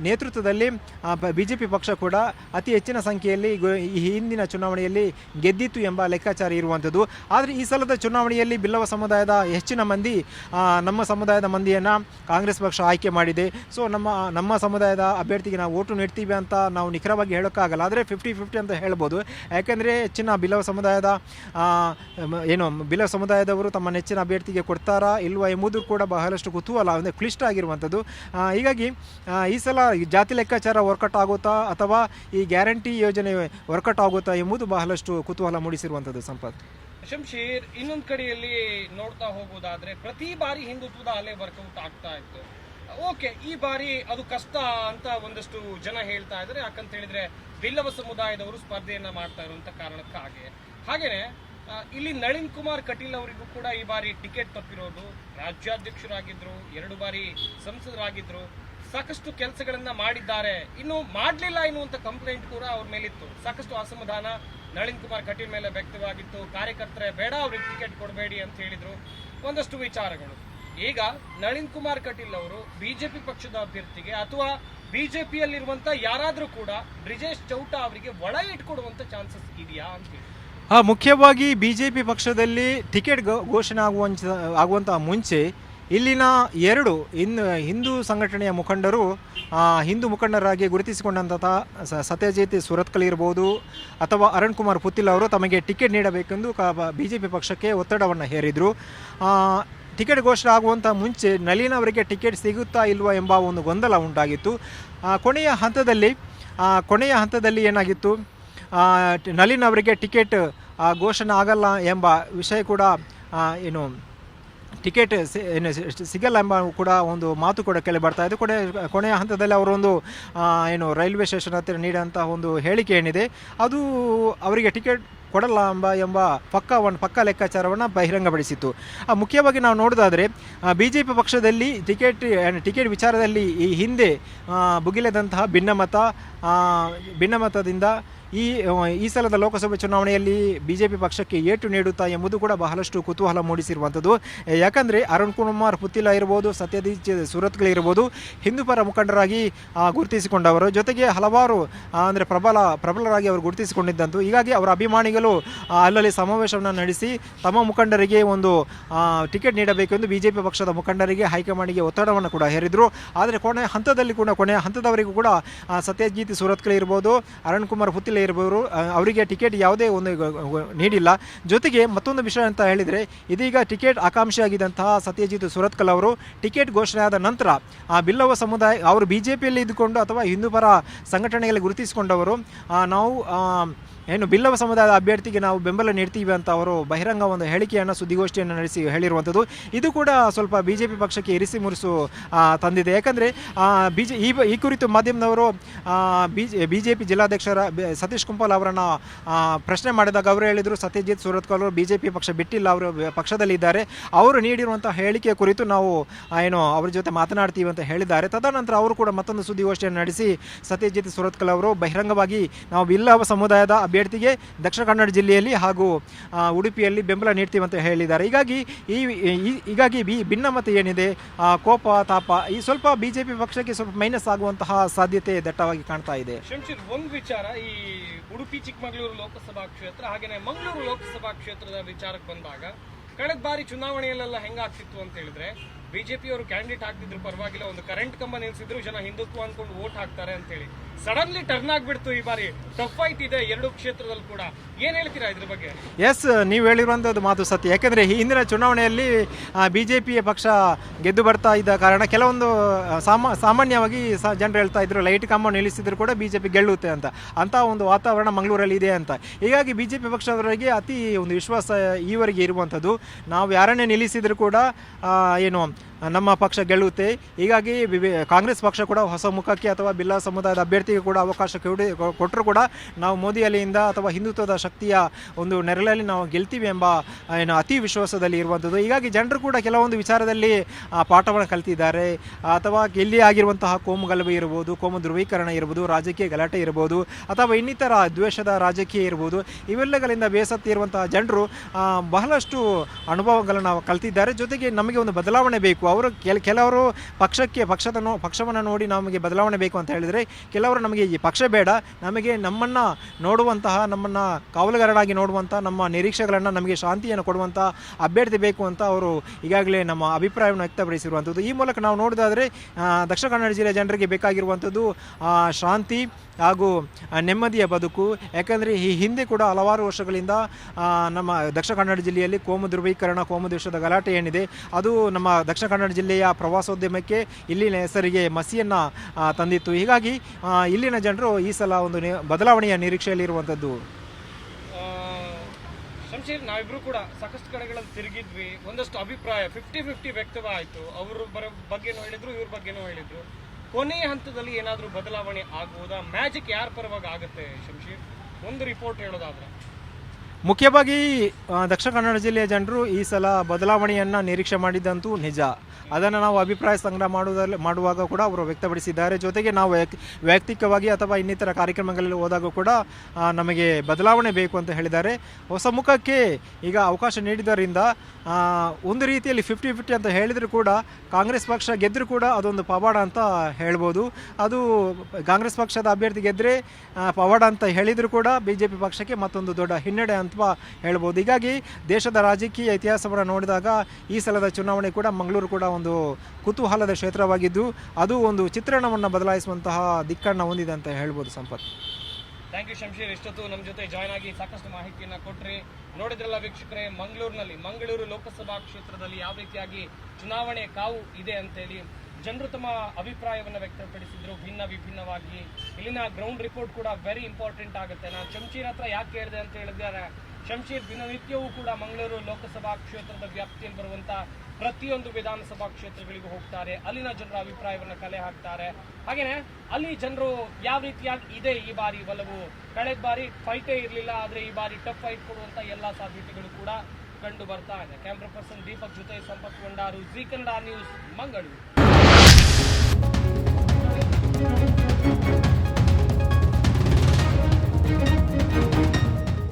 ನೇತೃತ್ವದಲ್ಲಿ ಬಿ ಜೆ ಪಿ ಪಕ್ಷ ಕೂಡ ಅತಿ ಹೆಚ್ಚಿನ ಸಂಖ್ಯೆಯಲ್ಲಿ ಈ ಹಿಂದಿನ ಚುನಾವಣೆಯಲ್ಲಿ ಗೆದ್ದಿತ್ತು ಎಂಬ ಲೆಕ್ಕಾಚಾರ ಇರುವಂಥದ್ದು. ಆದರೆ ಈ ಸಲದ ಚುನಾವಣೆಯಲ್ಲಿ ಬಿಲ್ಲವ ಸಮುದಾಯದ ಹೆಚ್ಚಿನ ಮಂದಿ ನಮ್ಮ ಸಮುದಾಯದ ಮಂದಿಯನ್ನು ಕಾಂಗ್ರೆಸ್ ಪಕ್ಷ ಆಯ್ಕೆ ಮಾಡಿದೆ. ಸೊ, ನಮ್ಮ ನಮ್ಮ ಸಮುದಾಯದ ಅಭ್ಯರ್ಥಿಗೆ ನಾವು ಓಟು ನೀಡ್ತೀವಿ ಅಂತ ನಾವು ನಿಖರವಾಗಿ ಹೇಳೋಕ್ಕಾಗಲ್ಲ. ಆದರೆ ಫಿಫ್ಟಿ ಫಿಫ್ಟಿ ಅಂತ ಹೇಳ್ಬೋದು. ಯಾಕೆಂದರೆ ಹೆಚ್ಚಿನ ಬಿಲವ ಸಮುದಾಯದ ಏನು, ಬಿಲವ ಸಮುದಾಯದವರು ತಮ್ಮ ನೆಚ್ಚಿನ ಅಭ್ಯರ್ಥಿಗೆ ಕೊಡ್ತಾರಾ ಇಲ್ವಾ ಎಂಬುದು ಕೂಡ ಬಹಳಷ್ಟು ಕುತೂಹಲ, ಅಂದರೆ ಕ್ಲಿಷ್ಟ ಆಗಿರುವಂಥದ್ದು. ಹೀಗಾಗಿ ಈ ಸಲ ಜಾತಿ ಲೆಕ್ಕಾಚಾರ ವರ್ಕೌಟ್ ಆಗುತ್ತಾ ಅಥವಾ ಈ ಗ್ಯಾರಂಟಿ ಯೋಜನೆ ವರ್ಕೌಟ್ ಆಗುತ್ತಾ ಎಂಬುದು ಬಹಳಷ್ಟು ಕುತೂಹಲ ಮೂಡಿಸಿರುವಂಥದ್ದು ಸಂಪತ್. ಶಂಶೀರ್, ಇನ್ನೊಂದು ಕಡೆಯಲ್ಲಿ ನೋಡ್ತಾ ಹೋಗೋದಾದ್ರೆ ಪ್ರತಿ ಬಾರಿ ಹಿಂದುತ್ವದ ಅಲೆ ವರ್ಕೌಟ್ ಆಗ್ತಾ ಇತ್ತು. ಓಕೆ, ಈ ಬಾರಿ ಅದು ಕಷ್ಟ ಅಂತ ಒಂದಷ್ಟು ಜನ ಹೇಳ್ತಾ ಇದ್ದಾರೆ. ಯಾಕಂತ ಹೇಳಿದ್ರೆ ಬಿಲ್ಲವ ಸಮುದಾಯದವರು ಸ್ಪರ್ಧೆಯನ್ನ ಮಾಡ್ತಾ ಇರುವಂತ ಕಾರಣಕ್ಕಾಗಿ ಹಾಗೇನೆ ಇಲ್ಲಿ ನಳಿನ್ ಕುಮಾರ್ ಕಟೀಲ್ ಅವರಿಗೂ ಕೂಡ ಈ ಬಾರಿ ಟಿಕೆಟ್ ತಪ್ಪಿರೋದು. ರಾಜ್ಯಾಧ್ಯಕ್ಷರಾಗಿದ್ರು, ಎರಡು ಬಾರಿ ಸಂಸದರಾಗಿದ್ರು, ಸಾಕಷ್ಟು ಕೆಲಸಗಳನ್ನ ಮಾಡಿದ್ದಾರೆ. ಇನ್ನು ಮಾಡಲಿಲ್ಲ ಎನ್ನುವಂತ ಕಂಪ್ಲೇಂಟ್ ಕೂಡ ಅವ್ರ ಮೇಲಿತ್ತು. ಸಾಕಷ್ಟು ಅಸಮಾಧಾನ ನಳಿನ್ ಕುಮಾರ್ ಕಟೀಲ್ ಮೇಲೆ ವ್ಯಕ್ತವಾಗಿತ್ತು. ಕಾರ್ಯಕರ್ತರೇ ಬೇಡ, ಅವ್ರಿಗೆ ಟಿಕೆಟ್ ಕೊಡಬೇಡಿ ಅಂತ ಹೇಳಿದ್ರು. ಒಂದಷ್ಟು ವಿಚಾರಗಳು. ಈಗ ನಳಿನ್ ಕುಮಾರ್ ಕಟೀಲ್ ಅವರು ಬಿಜೆಪಿ ಪಕ್ಷದ ಅಭ್ಯರ್ಥಿಗೆ ಅಥವಾ ಬಿಜೆಪಿಯಲ್ಲಿರುವಂತ ಯಾರಾದರೂ ಕೂಡ ಬ್ರಿಜೇಶ್ ಚೌಟ ಅವರಿಗೆ ಒಳ ಇಟ್ಕೊಡುವಂತ ಚಾನ್ಸಸ್ ಇದೆಯಾ ಅಂತ ಆ, ಮುಖ್ಯವಾಗಿ ಬಿ ಜೆ ಪಿ ಪಕ್ಷದಲ್ಲಿ ಟಿಕೆಟ್ ಘೋಷಣೆ ಆಗುವ ಆಗುವಂತಹ ಮುಂಚೆ ಇಲ್ಲಿನ ಎರಡು ಇನ್ನು ಹಿಂದೂ ಸಂಘಟನೆಯ ಮುಖಂಡರು ಹಿಂದೂ ಮುಖಂಡರಾಗಿ ಗುರುತಿಸಿಕೊಂಡಂತಹ ಸತ್ಯಜಿತ್ ಸುರತ್ಕಲ್ ಇರ್ಬೋದು ಅಥವಾ ಅರುಣ್ ಕುಮಾರ್ ಪುತ್ತಿಲ್ ಅವರು ತಮಗೆ ಟಿಕೆಟ್ ನೀಡಬೇಕೆಂದು ಬಿ ಜೆ ಪಿ ಪಕ್ಷಕ್ಕೆ ಒತ್ತಡವನ್ನು ಹೇರಿದರು. ಟಿಕೆಟ್ ಘೋಷಣೆ ಆಗುವಂಥ ಮುಂಚೆ ನಳಿನ್ ಅವರಿಗೆ ಟಿಕೆಟ್ ಸಿಗುತ್ತಾ ಇಲ್ವಾ ಎಂಬ ಒಂದು ಗೊಂದಲ ಉಂಟಾಗಿತ್ತು. ಕೊನೆಯ ಹಂತದಲ್ಲಿ ಕೊನೆಯ ಹಂತದಲ್ಲಿ ಏನಾಗಿತ್ತು? ನಳಿನ್ ಅವರಿಗೆ ಟಿಕೆಟ್ ಘೋಷಣೆ ಆಗಲ್ಲ ಎಂಬ ವಿಷಯ ಕೂಡ ಏನು, ಟಿಕೆಟ್ ಏನು, ಸಿಗಲ್ಲ ಎಂಬ ಕೂಡ ಒಂದು ಮಾತು ಕೂಡ ಕೇಳಿ ಬರ್ತಾ ಇದೆ ಕೊನೆ, ಕೊನೆಯ ಹಂತದಲ್ಲಿ ಅವರೊಂದು ಏನು, ರೈಲ್ವೆ ಸ್ಟೇಷನ್ ಹತ್ತಿರ ನೀಡುವಂಥ ಒಂದು ಹೇಳಿಕೆ ಏನಿದೆ, ಅದು ಅವರಿಗೆ ಟಿಕೆಟ್ ಕೊಡಲ್ಲ ಎಂಬ ಎಂಬ ಪಕ್ಕ ಒಂದು ಪಕ್ಕ ಲೆಕ್ಕಾಚಾರವನ್ನು ಬಹಿರಂಗಪಡಿಸಿತ್ತು. ಮುಖ್ಯವಾಗಿ ನಾವು ನೋಡೋದಾದರೆ ಬಿ ಜೆ ಪಿ ಪಕ್ಷದಲ್ಲಿ ಟಿಕೆಟ್ ಟಿಕೆಟ್ ವಿಚಾರದಲ್ಲಿ ಈ ಹಿಂದೆ ಭುಗಿಲದಂತಹ ಭಿನ್ನಮತ ಭಿನ್ನಮತದಿಂದ ಈ ಈ ಸಲದ ಲೋಕಸಭೆ ಚುನಾವಣೆಯಲ್ಲಿ ಬಿ ಜೆ ಪಿ ಪಕ್ಷಕ್ಕೆ ಏಟು ನೀಡುತ್ತಾ ಎಂಬುದು ಕೂಡ ಬಹಳಷ್ಟು ಕುತೂಹಲ ಮೂಡಿಸಿರುವಂಥದ್ದು. ಯಾಕಂದರೆ ಅರುಣ್ ಕುಮಾರ್ ಪುತ್ತಿಲ ಇರ್ಬೋದು ಸತ್ಯದೀಪ್ ಸುರತ್ಗಳಿರ್ಬೋದು ಹಿಂದೂ ಹಿಂದೂಪರ ಮುಖಂಡರಾಗಿ ಗುರುತಿಸಿಕೊಂಡವರು, ಜೊತೆಗೆ ಹಲವಾರು ಅಂದರೆ ಪ್ರಬಲ, ಪ್ರಬಲರಾಗಿ ಅವರು ಗುರುತಿಸಿಕೊಂಡಿದ್ದಂತು, ಹೀಗಾಗಿ ಅವರ ಅಭಿಮಾನಿಗಳು ಆ, ಅಲ್ಲಲ್ಲಿ ಸಮಾವೇಶವನ್ನು ನಡೆಸಿ ತಮ್ಮ ಮುಖಂಡರಿಗೆ ಒಂದು ಟಿಕೆಟ್ ನೀಡಬೇಕೆಂದು ಎಂದು ಬಿಜೆಪಿ ಪಕ್ಷದ ಮುಖಂಡರಿಗೆ ಹೈಕಮಾಂಡ್ಗೆ ಒತ್ತಡವನ್ನು ಕೂಡ ಹೇರಿದರು. ಆದರೆ ಕೊನೆಯ ಹಂತದಲ್ಲಿ ಕೂಡ ಕೊನೆಯ ಹಂತದವರೆಗೂ ಕೂಡ ಸತ್ಯಜೀತ್ ಸುರತ್ಕಲ್ ಇರ್ಬೋದು ಅರುಣ್ ಕುಮಾರ್ ಪುತ್ತಿಲ ಇರ್ಬೋದು ಅವರಿಗೆ ಟಿಕೆಟ್ ಯಾವುದೇ ಒಂದು ನೀಡಿಲ್ಲ. ಜೊತೆಗೆ ಮತ್ತೊಂದು ವಿಷಯ ಅಂತ ಹೇಳಿದರೆ ಇದೀಗ ಟಿಕೆಟ್ ಆಕಾಂಕ್ಷಿಯಾಗಿದ್ದಂತಹ ಸತ್ಯಜೀತ್ ಸುರತ್ಕಲ್ ಅವರು ಟಿಕೆಟ್ ಘೋಷಣೆ ಆದ ನಂತರ ಆ ಬಿಲ್ಲವ ಸಮುದಾಯ ಅವರು ಬಿ ಜೆ ಇದ್ದುಕೊಂಡು ಅಥವಾ ಹಿಂದೂಪರ ಸಂಘಟನೆಯಲ್ಲಿ ಗುರುತಿಸಿಕೊಂಡವರು ನಾವು ಏನು ಬಿಲ್ಲವ ಸಮುದಾಯದ ಅಭ್ಯರ್ಥಿಗೆ ನಾವು ಬೆಂಬಲ ನೀಡ್ತೀವಿ ಅಂತ ಅವರು ಬಹಿರಂಗ ಒಂದು ಹೇಳಿಕೆಯನ್ನು ಸುದ್ದಿಗೋಷ್ಠಿಯನ್ನು ನಡೆಸಿ ಹೇಳಿರುವಂಥದ್ದು. ಇದು ಕೂಡ ಸ್ವಲ್ಪ ಬಿ ಜೆ ಪಿ ಪಕ್ಷಕ್ಕೆ ಇರಿಸಿ ಮುರಿಸು ತಂದಿದೆ. ಯಾಕಂದರೆ ಬಿ ಜೆ ಈ ಈ ಕುರಿತು ಮಾಧ್ಯಮದವರು ಬಿ ಜೆ ಪಿ ಜಿಲ್ಲಾಧ್ಯಕ್ಷರ ಸತೀಶ್ ಕುಂಪಲ್ ಅವರನ್ನು ಪ್ರಶ್ನೆ ಮಾಡಿದಾಗ ಅವರು ಹೇಳಿದರು, ಸತ್ಯಜಿತ್ ಸುರತ್ಕಲ್ ಅವರು ಬಿ ಜೆ ಪಿ ಪಕ್ಷ ಬಿಟ್ಟಿಲ್ಲ, ಅವರು ಪಕ್ಷದಲ್ಲಿದ್ದಾರೆ ಅವರು ನೀಡಿರುವಂಥ ಹೇಳಿಕೆ ಕುರಿತು ನಾವು ಏನು, ಅವ್ರ ಜೊತೆ ಮಾತನಾಡ್ತೀವಿ ಅಂತ ಹೇಳಿದ್ದಾರೆ. ತದನಂತರ ಅವರು ಕೂಡ ಮತ್ತೊಂದು ಸುದ್ದಿಗೋಷ್ಠಿಯನ್ನು ನಡೆಸಿ, ಸತ್ಯಜಿತ್ ಸುರತ್ಕಲ್ ಅವರು ಬಹಿರಂಗವಾಗಿ ನಾವು ಬಿಲ್ಲವ ಸಮುದಾಯದ ಅಭ್ಯರ್ಥಿಗೆ ದಕ್ಷಿಣ ಕನ್ನಡ ಜಿಲ್ಲೆಯಲ್ಲಿ ಹಾಗೂ ಉಡುಪಿಯಲ್ಲಿ ಬೆಂಬಲ ನೀಡ್ತೀವಿ ಅಂತ ಹೇಳಿದ್ದಾರೆ. ಹೀಗಾಗಿ ಈ ಹೀಗಾಗಿ ಬಿ ಭಿನ್ನಮತ ಏನಿದೆ ಕೋಪ, ತಾಪ, ಈ ಸ್ವಲ್ಪ ಬಿ ಜೆ ಪಿ ಪಕ್ಷಕ್ಕೆ ಸ್ವಲ್ಪ ಮೈನಸ್ ಆಗುವಂತಹ ಸಾಧ್ಯತೆ ದಟ್ಟವಾಗಿ ಕಾಣ್ತಾ ಇದೆ. ಶಂಶೀರ್ ಒಂದು ವಿಚಾರ, ಈ ಉಡುಪಿ, ಚಿಕ್ಕಮಗಳೂರು ಲೋಕಸಭಾ ಕ್ಷೇತ್ರ ಹಾಗೇನೆ ಮಂಗಳೂರು ಲೋಕಸಭಾ ಕ್ಷೇತ್ರದ ವಿಚಾರಕ್ಕೆ ಬಂದಾಗ, ಕಳೆದ ಬಾರಿ ಚುನಾವಣೆಯಲ್ಲೆಲ್ಲ ಹೆಂಗಾಗ್ತಿತ್ತು ಅಂತ ಹೇಳಿದ್ರೆ ಬಿಜೆಪಿ ಅವರು ಕ್ಯಾಂಡಿಡೇಟ್ ಹಾಕ್ತಿದ್ರು, ಪರವಾಗಿಲ್ಲ, ಒಂದು ಕರೆಂಟ್ ಕಂಬ ನಿಲ್ಸಿದ್ರು, ಜನ ಹಿಂದುತ್ವ ಅನ್ಕೊಂಡು ವೋಟ್ ಹಾಕ್ತಾರೆ ಅಂತ ಹೇಳಿ. ಸಡನ್ಲಿ ಟರ್ನ್ ಆಗ್ಬಿಡ್ತು ಈ ಬಾರಿ. ಟಫ್ ಫೈಟ್ ಇದೆ ಎರಡು ಕ್ಷೇತ್ರದಲ್ಲಿ ಕೂಡ. ಏನ್ ಹೇಳ್ತೀರಾ ಇದ್ರ ಬಗ್ಗೆ? ಎಸ್ ನೀವು ಹೇಳಿರುವಂಥದ್ದು ಮಾತು ಸತ್ಯ. ಯಾಕೆಂದರೆ ಹಿಂದಿನ ಚುನಾವಣೆಯಲ್ಲಿ ಬಿ ಜೆ ಪಿಯ ಪಕ್ಷ ಗೆದ್ದು ಬರ್ತಾ ಇದ್ದ ಕಾರಣ ಕೆಲವೊಂದು ಸಾಮಾನ್ಯವಾಗಿ ಸ, ಜನರು ಹೇಳ್ತಾ ಇದ್ರು ಲೈಟ್ ಕಂಬ ನಿಲ್ಲಿಸಿದ್ರು ಕೂಡ ಬಿ ಜೆ ಪಿ ಗೆಲ್ಲುತ್ತೆ ಅಂತ. ಅಂತ ಒಂದು ವಾತಾವರಣ ಮಂಗಳೂರಲ್ಲಿ ಇದೆ ಅಂತ. ಹೀಗಾಗಿ ಬಿ ಜೆ ಪಿ ಪಕ್ಷದವರಿಗೆ ಅತಿ ಒಂದು ವಿಶ್ವಾಸ ಈವರೆಗೆ ಇರುವಂಥದ್ದು ನಾವು ಯಾರನ್ನೇ ನಿಲ್ಲಿಸಿದ್ರು ಕೂಡ ಏನು ನಮ್ಮ ಪಕ್ಷ ಗೆಲ್ಲುತ್ತೆ. ಹೀಗಾಗಿ ಕಾಂಗ್ರೆಸ್ ಪಕ್ಷ ಕೂಡ ಹೊಸ ಮುಖಕ್ಕೆ ಅಥವಾ ಬಿಲ್ಲಾ ಸಮುದಾಯದ ಅಭ್ಯರ್ಥಿಗೆ ಕೂಡ ಅವಕಾಶ ಕೊಡಿ- ಕೊಟ್ಟರು ಕೂಡ ನಾವು ಮೋದಿ ಅಲೆಯಿಂದ ಅಥವಾ ಹಿಂದುತ್ವದ ಶಕ್ತಿಯ ಒಂದು ನೆರಳಲ್ಲಿ ನಾವು ಗೆಲ್ತೀವಿ ಎಂಬ ಏನು ಅತಿ ವಿಶ್ವಾಸದಲ್ಲಿ ಇರುವಂಥದ್ದು. ಹೀಗಾಗಿ ಜನರು ಕೂಡ ಕೆಲವೊಂದು ವಿಚಾರದಲ್ಲಿ ಪಾಠವನ್ನು ಕಲ್ತಿದ್ದಾರೆ. ಅಥವಾ ಇಲ್ಲಿ ಆಗಿರುವಂತಹ ಕೋಮು ಗಲಭೆ ಇರ್ಬೋದು, ಕೋಮು ಧ್ರುವೀಕರಣ ಇರ್ಬೋದು, ರಾಜಕೀಯ ಗಲಾಟೆ ಇರ್ಬೋದು, ಅಥವಾ ಇನ್ನಿತರ ದ್ವೇಷದ ರಾಜಕೀಯ ಇರ್ಬೋದು, ಇವೆಲ್ಲಗಳಿಂದ ಬೇಸತ್ತಿರುವಂತಹ ಜನರು ಬಹಳಷ್ಟು ಅನುಭವಗಳನ್ನು ಕಲ್ತಿದ್ದಾರೆ. ಜೊತೆಗೆ ನಮಗೆ ಒಂದು ಬದಲಾವಣೆ ಬೇಕು ಅವರು ಕೆಲ ಕೆಲವರು ಪಕ್ಷಕ್ಕೆ, ಪಕ್ಷದ ನೋ ಪಕ್ಷವನ್ನು ನೋಡಿ ನಮಗೆ ಬದಲಾವಣೆ ಬೇಕು ಅಂತ ಹೇಳಿದರೆ, ಕೆಲವರು ನಮಗೆ ಈ ಪಕ್ಷ ಬೇಡ, ನಮಗೆ ನಮ್ಮನ್ನು ನೋಡುವಂತಹ, ನಮ್ಮನ್ನು ಕಾವಲುಗಾರರಾಗಿ ನೋಡುವಂಥ ನಮ್ಮ ನಿರೀಕ್ಷೆಗಳನ್ನು ನಮಗೆ ಶಾಂತಿಯನ್ನು ಕೊಡುವಂಥ ಅಭ್ಯರ್ಥಿ ಬೇಕು ಅಂತ ಅವರು ಈಗಾಗಲೇ ನಮ್ಮ ಅಭಿಪ್ರಾಯವನ್ನು ವ್ಯಕ್ತಪಡಿಸಿರುವಂಥದ್ದು ಈ ಮೂಲಕ ನಾವು ನೋಡೋದಾದರೆ ದಕ್ಷಿಣ ಕನ್ನಡ ಜಿಲ್ಲೆಯ ಜನರಿಗೆ ಬೇಕಾಗಿರುವಂಥದ್ದು ಶಾಂತಿ ಹಾಗೂ ನೆಮ್ಮದಿಯ ಬದುಕು. ಯಾಕಂದರೆ ಈ ಹಿಂದೆ ಕೂಡ ಹಲವಾರು ವರ್ಷಗಳಿಂದ ನಮ್ಮ ದಕ್ಷಿಣ ಕನ್ನಡ ಜಿಲ್ಲೆಯಲ್ಲಿ ಕೋಮು ಧ್ರುವೀಕರಣ ಕೋಮು ದೇಶದ ಗಲಾಟೆ ಏನಿದೆ, ಅದು ನಮ್ಮ ದಕ್ಷಿಣ ಕನ್ನಡ ಜಿಲ್ಲೆಯ ಪ್ರವಾಸೋದ್ಯಮಕ್ಕೆ ಇಲ್ಲಿನ ಹೆಸರಿಗೆ ಮಸಿಯನ್ನು ತಂದಿತ್ತು. ಹೀಗಾಗಿ ಇಲ್ಲಿನ ಜನರು ಈ ಸಲ ಒಂದು ಬದಲಾವಣೆಯ ನಿರೀಕ್ಷೆಯಲ್ಲಿರುವಂಥದ್ದು ಶಮಶೀರ್, ನಾವಿಬ್ರು ಕೂಡ ಸಾಕಷ್ಟು ಕಡೆಗಳಲ್ಲಿ ತಿರುಗಿದ್ವಿ. ಒಂದಷ್ಟು ಅಭಿಪ್ರಾಯ ಫಿಫ್ಟಿ ಫಿಫ್ಟಿ ವ್ಯಕ್ತವಾಯಿತು. ಅವರು ಬರ, ಬಗ್ಗೆನೂ ಹೇಳಿದ್ರು, ಇವ್ರ ಬಗ್ಗೆನೂ ಹೇಳಿದ್ರು. ಕೊನೆಯ ಹಂತದಲ್ಲಿ ಏನಾದರೂ ಬದಲಾವಣೆ ಆಗುವುದಾ? ಮ್ಯಾಜಿಕ್ ಯಾರ ಪರವಾಗಿ ಆಗುತ್ತೆ ಶಂಶೀರ್? ಒಂದು ರಿಪೋರ್ಟ್ ಹೇಳೋದಾದ್ರೆ. ಮುಖ್ಯವಾಗಿ ದಕ್ಷಿಣ ಕನ್ನಡ ಜಿಲ್ಲೆಯ ಜನರು ಈ ಸಲ ಬದಲಾವಣೆಯನ್ನು ನಿರೀಕ್ಷೆ ಮಾಡಿದ್ದಂತೂ ನಿಜ. ಅದನ್ನು ನಾವು ಅಭಿಪ್ರಾಯ ಸಂಗ್ರಹ ಮಾಡುವುದಲ್ಲಿ ಮಾಡುವಾಗ ಕೂಡ ಅವರು ವ್ಯಕ್ತಪಡಿಸಿದ್ದಾರೆ. ಜೊತೆಗೆ ನಾವು ವೈಯಕ್- ವೈಯಕ್ತಿಕವಾಗಿ ಅಥವಾ ಇನ್ನಿತರ ಕಾರ್ಯಕ್ರಮಗಳಲ್ಲಿ ಹೋದಾಗ ಕೂಡ ನಮಗೆ ಬದಲಾವಣೆ ಬೇಕು ಅಂತ ಹೇಳಿದ್ದಾರೆ. ಹೊಸ ಮುಖಕ್ಕೆ ಈಗ ಅವಕಾಶ ನೀಡಿದ್ದರಿಂದ ಒಂದು ರೀತಿಯಲ್ಲಿ ಫಿಫ್ಟಿ ಫಿಫ್ಟಿ ಅಂತ ಹೇಳಿದರೂ ಕೂಡ ಕಾಂಗ್ರೆಸ್ ಪಕ್ಷ ಗೆದ್ದರೂ ಕೂಡ ಅದೊಂದು ಪವಾಡ ಅಂತ ಹೇಳ್ಬೋದು. ಅದು ಕಾಂಗ್ರೆಸ್ ಪಕ್ಷದ ಅಭ್ಯರ್ಥಿ ಗೆದ್ದರೆ ಪವಾಡ ಅಂತ ಹೇಳಿದರೂ ಕೂಡ ಬಿ ಪಕ್ಷಕ್ಕೆ ಮತ್ತೊಂದು ದೊಡ್ಡ ಹಿನ್ನಡೆ ಅಂತ ಅಂತ ಹೇಳ್ಬೋದು. ಹೀಗಾಗಿ ದೇಶದ ರಾಜಕೀಯ ಇತಿಹಾಸವನ್ನು ನೋಡಿದಾಗ ಈ ಸಲದ ಚುನಾವಣೆ ಕೂಡ ಮಂಗಳೂರು ಕೂಡ ಒಂದು ಕುತೂಹಲದ ಕ್ಷೇತ್ರವಾಗಿದ್ದು, ಅದು ಒಂದು ಚಿತ್ರಣವನ್ನು ಬದಲಾಯಿಸುವಂತಹ ದಿಕ್ಕನ್ನು ಹೊಂದಿದೆ ಅಂತ ಹೇಳ್ಬೋದು ಸಂಪತ್. Thank you Shamsheer. ಇಷ್ಟೊತ್ತು ನಮ್ಮ ಜೊತೆ ಜಾಯ್ನ್ ಆಗಿ ಸಾಕಷ್ಟು ಮಾಹಿತಿಯನ್ನು ಕೊಟ್ರಿ. ನೋಡಿದ್ರಲ್ಲ ವೀಕ್ಷಕರೇ, ಮಂಗಳೂರಿನಲ್ಲಿ ಮಂಗಳೂರು ಲೋಕಸಭಾ ಕ್ಷೇತ್ರದಲ್ಲಿ ಯಾವ ರೀತಿಯಾಗಿ ಚುನಾವಣೆ ಕಾವು ಇದೆ ಅಂತೇಳಿ. ಜನರು ತಮ್ಮ ಅಭಿಪ್ರಾಯವನ್ನು ವ್ಯಕ್ತಪಡಿಸಿದ್ರು. ಭಿನ್ನ ವಿಭಿನ್ನವಾಗಿ. ಇಲ್ಲಿನ ಗ್ರೌಂಡ್ ರಿಪೋರ್ಟ್ ಕೂಡ ವೆರಿ ಇಂಪಾರ್ಟೆಂಟ್ ಆಗುತ್ತೆ. ನಾನು ಶಂಶೀರ್ ಹತ್ರ ಯಾಕೆ ಹೇಳಿದೆ ಅಂತ ಹೇಳಿದ್ರೆ, ಶಂಶೀರ್ ದಿನನಿತ್ಯವೂ ಕೂಡ ಮಂಗಳೂರು ಲೋಕಸಭಾ ಕ್ಷೇತ್ರದ ವ್ಯಾಪ್ತಿಯಲ್ಲಿ ಬರುವಂತ ಪ್ರತಿಯೊಂದು ವಿಧಾನಸಭಾ ಕ್ಷೇತ್ರಗಳಿಗೂ ಹೋಗ್ತಾರೆ. ಅಲ್ಲಿನ ಜನರ ಅಭಿಪ್ರಾಯವನ್ನು ಕಲೆ ಹಾಕ್ತಾರೆ. ಹಾಗೇನೆ, ಅಲ್ಲಿ ಜನರು ಯಾವ ರೀತಿಯಾಗಿ ಇದೆ ಈ ಬಾರಿ ಒಲವು? ಕಳೆದ ಬಾರಿ ಫೈಟೇ ಇರಲಿಲ್ಲ, ಆದರೆ ಈ ಬಾರಿ ಟಫ್ ಫೈಟ್ ಕೊಡುವಂತ ಎಲ್ಲಾ ಸಾಧ್ಯತೆಗಳು ಕೂಡ ಕಂಡು ಬರ್ತಾ ಇದೆ. ಕ್ಯಾಮ್ರಾ ಪರ್ಸನ್ ದೀಪಕ್ ಜೊತೆ ಸಂಪತ್ಕೊಂಡಾರು Zee Kannada news Mangaluru Thank you.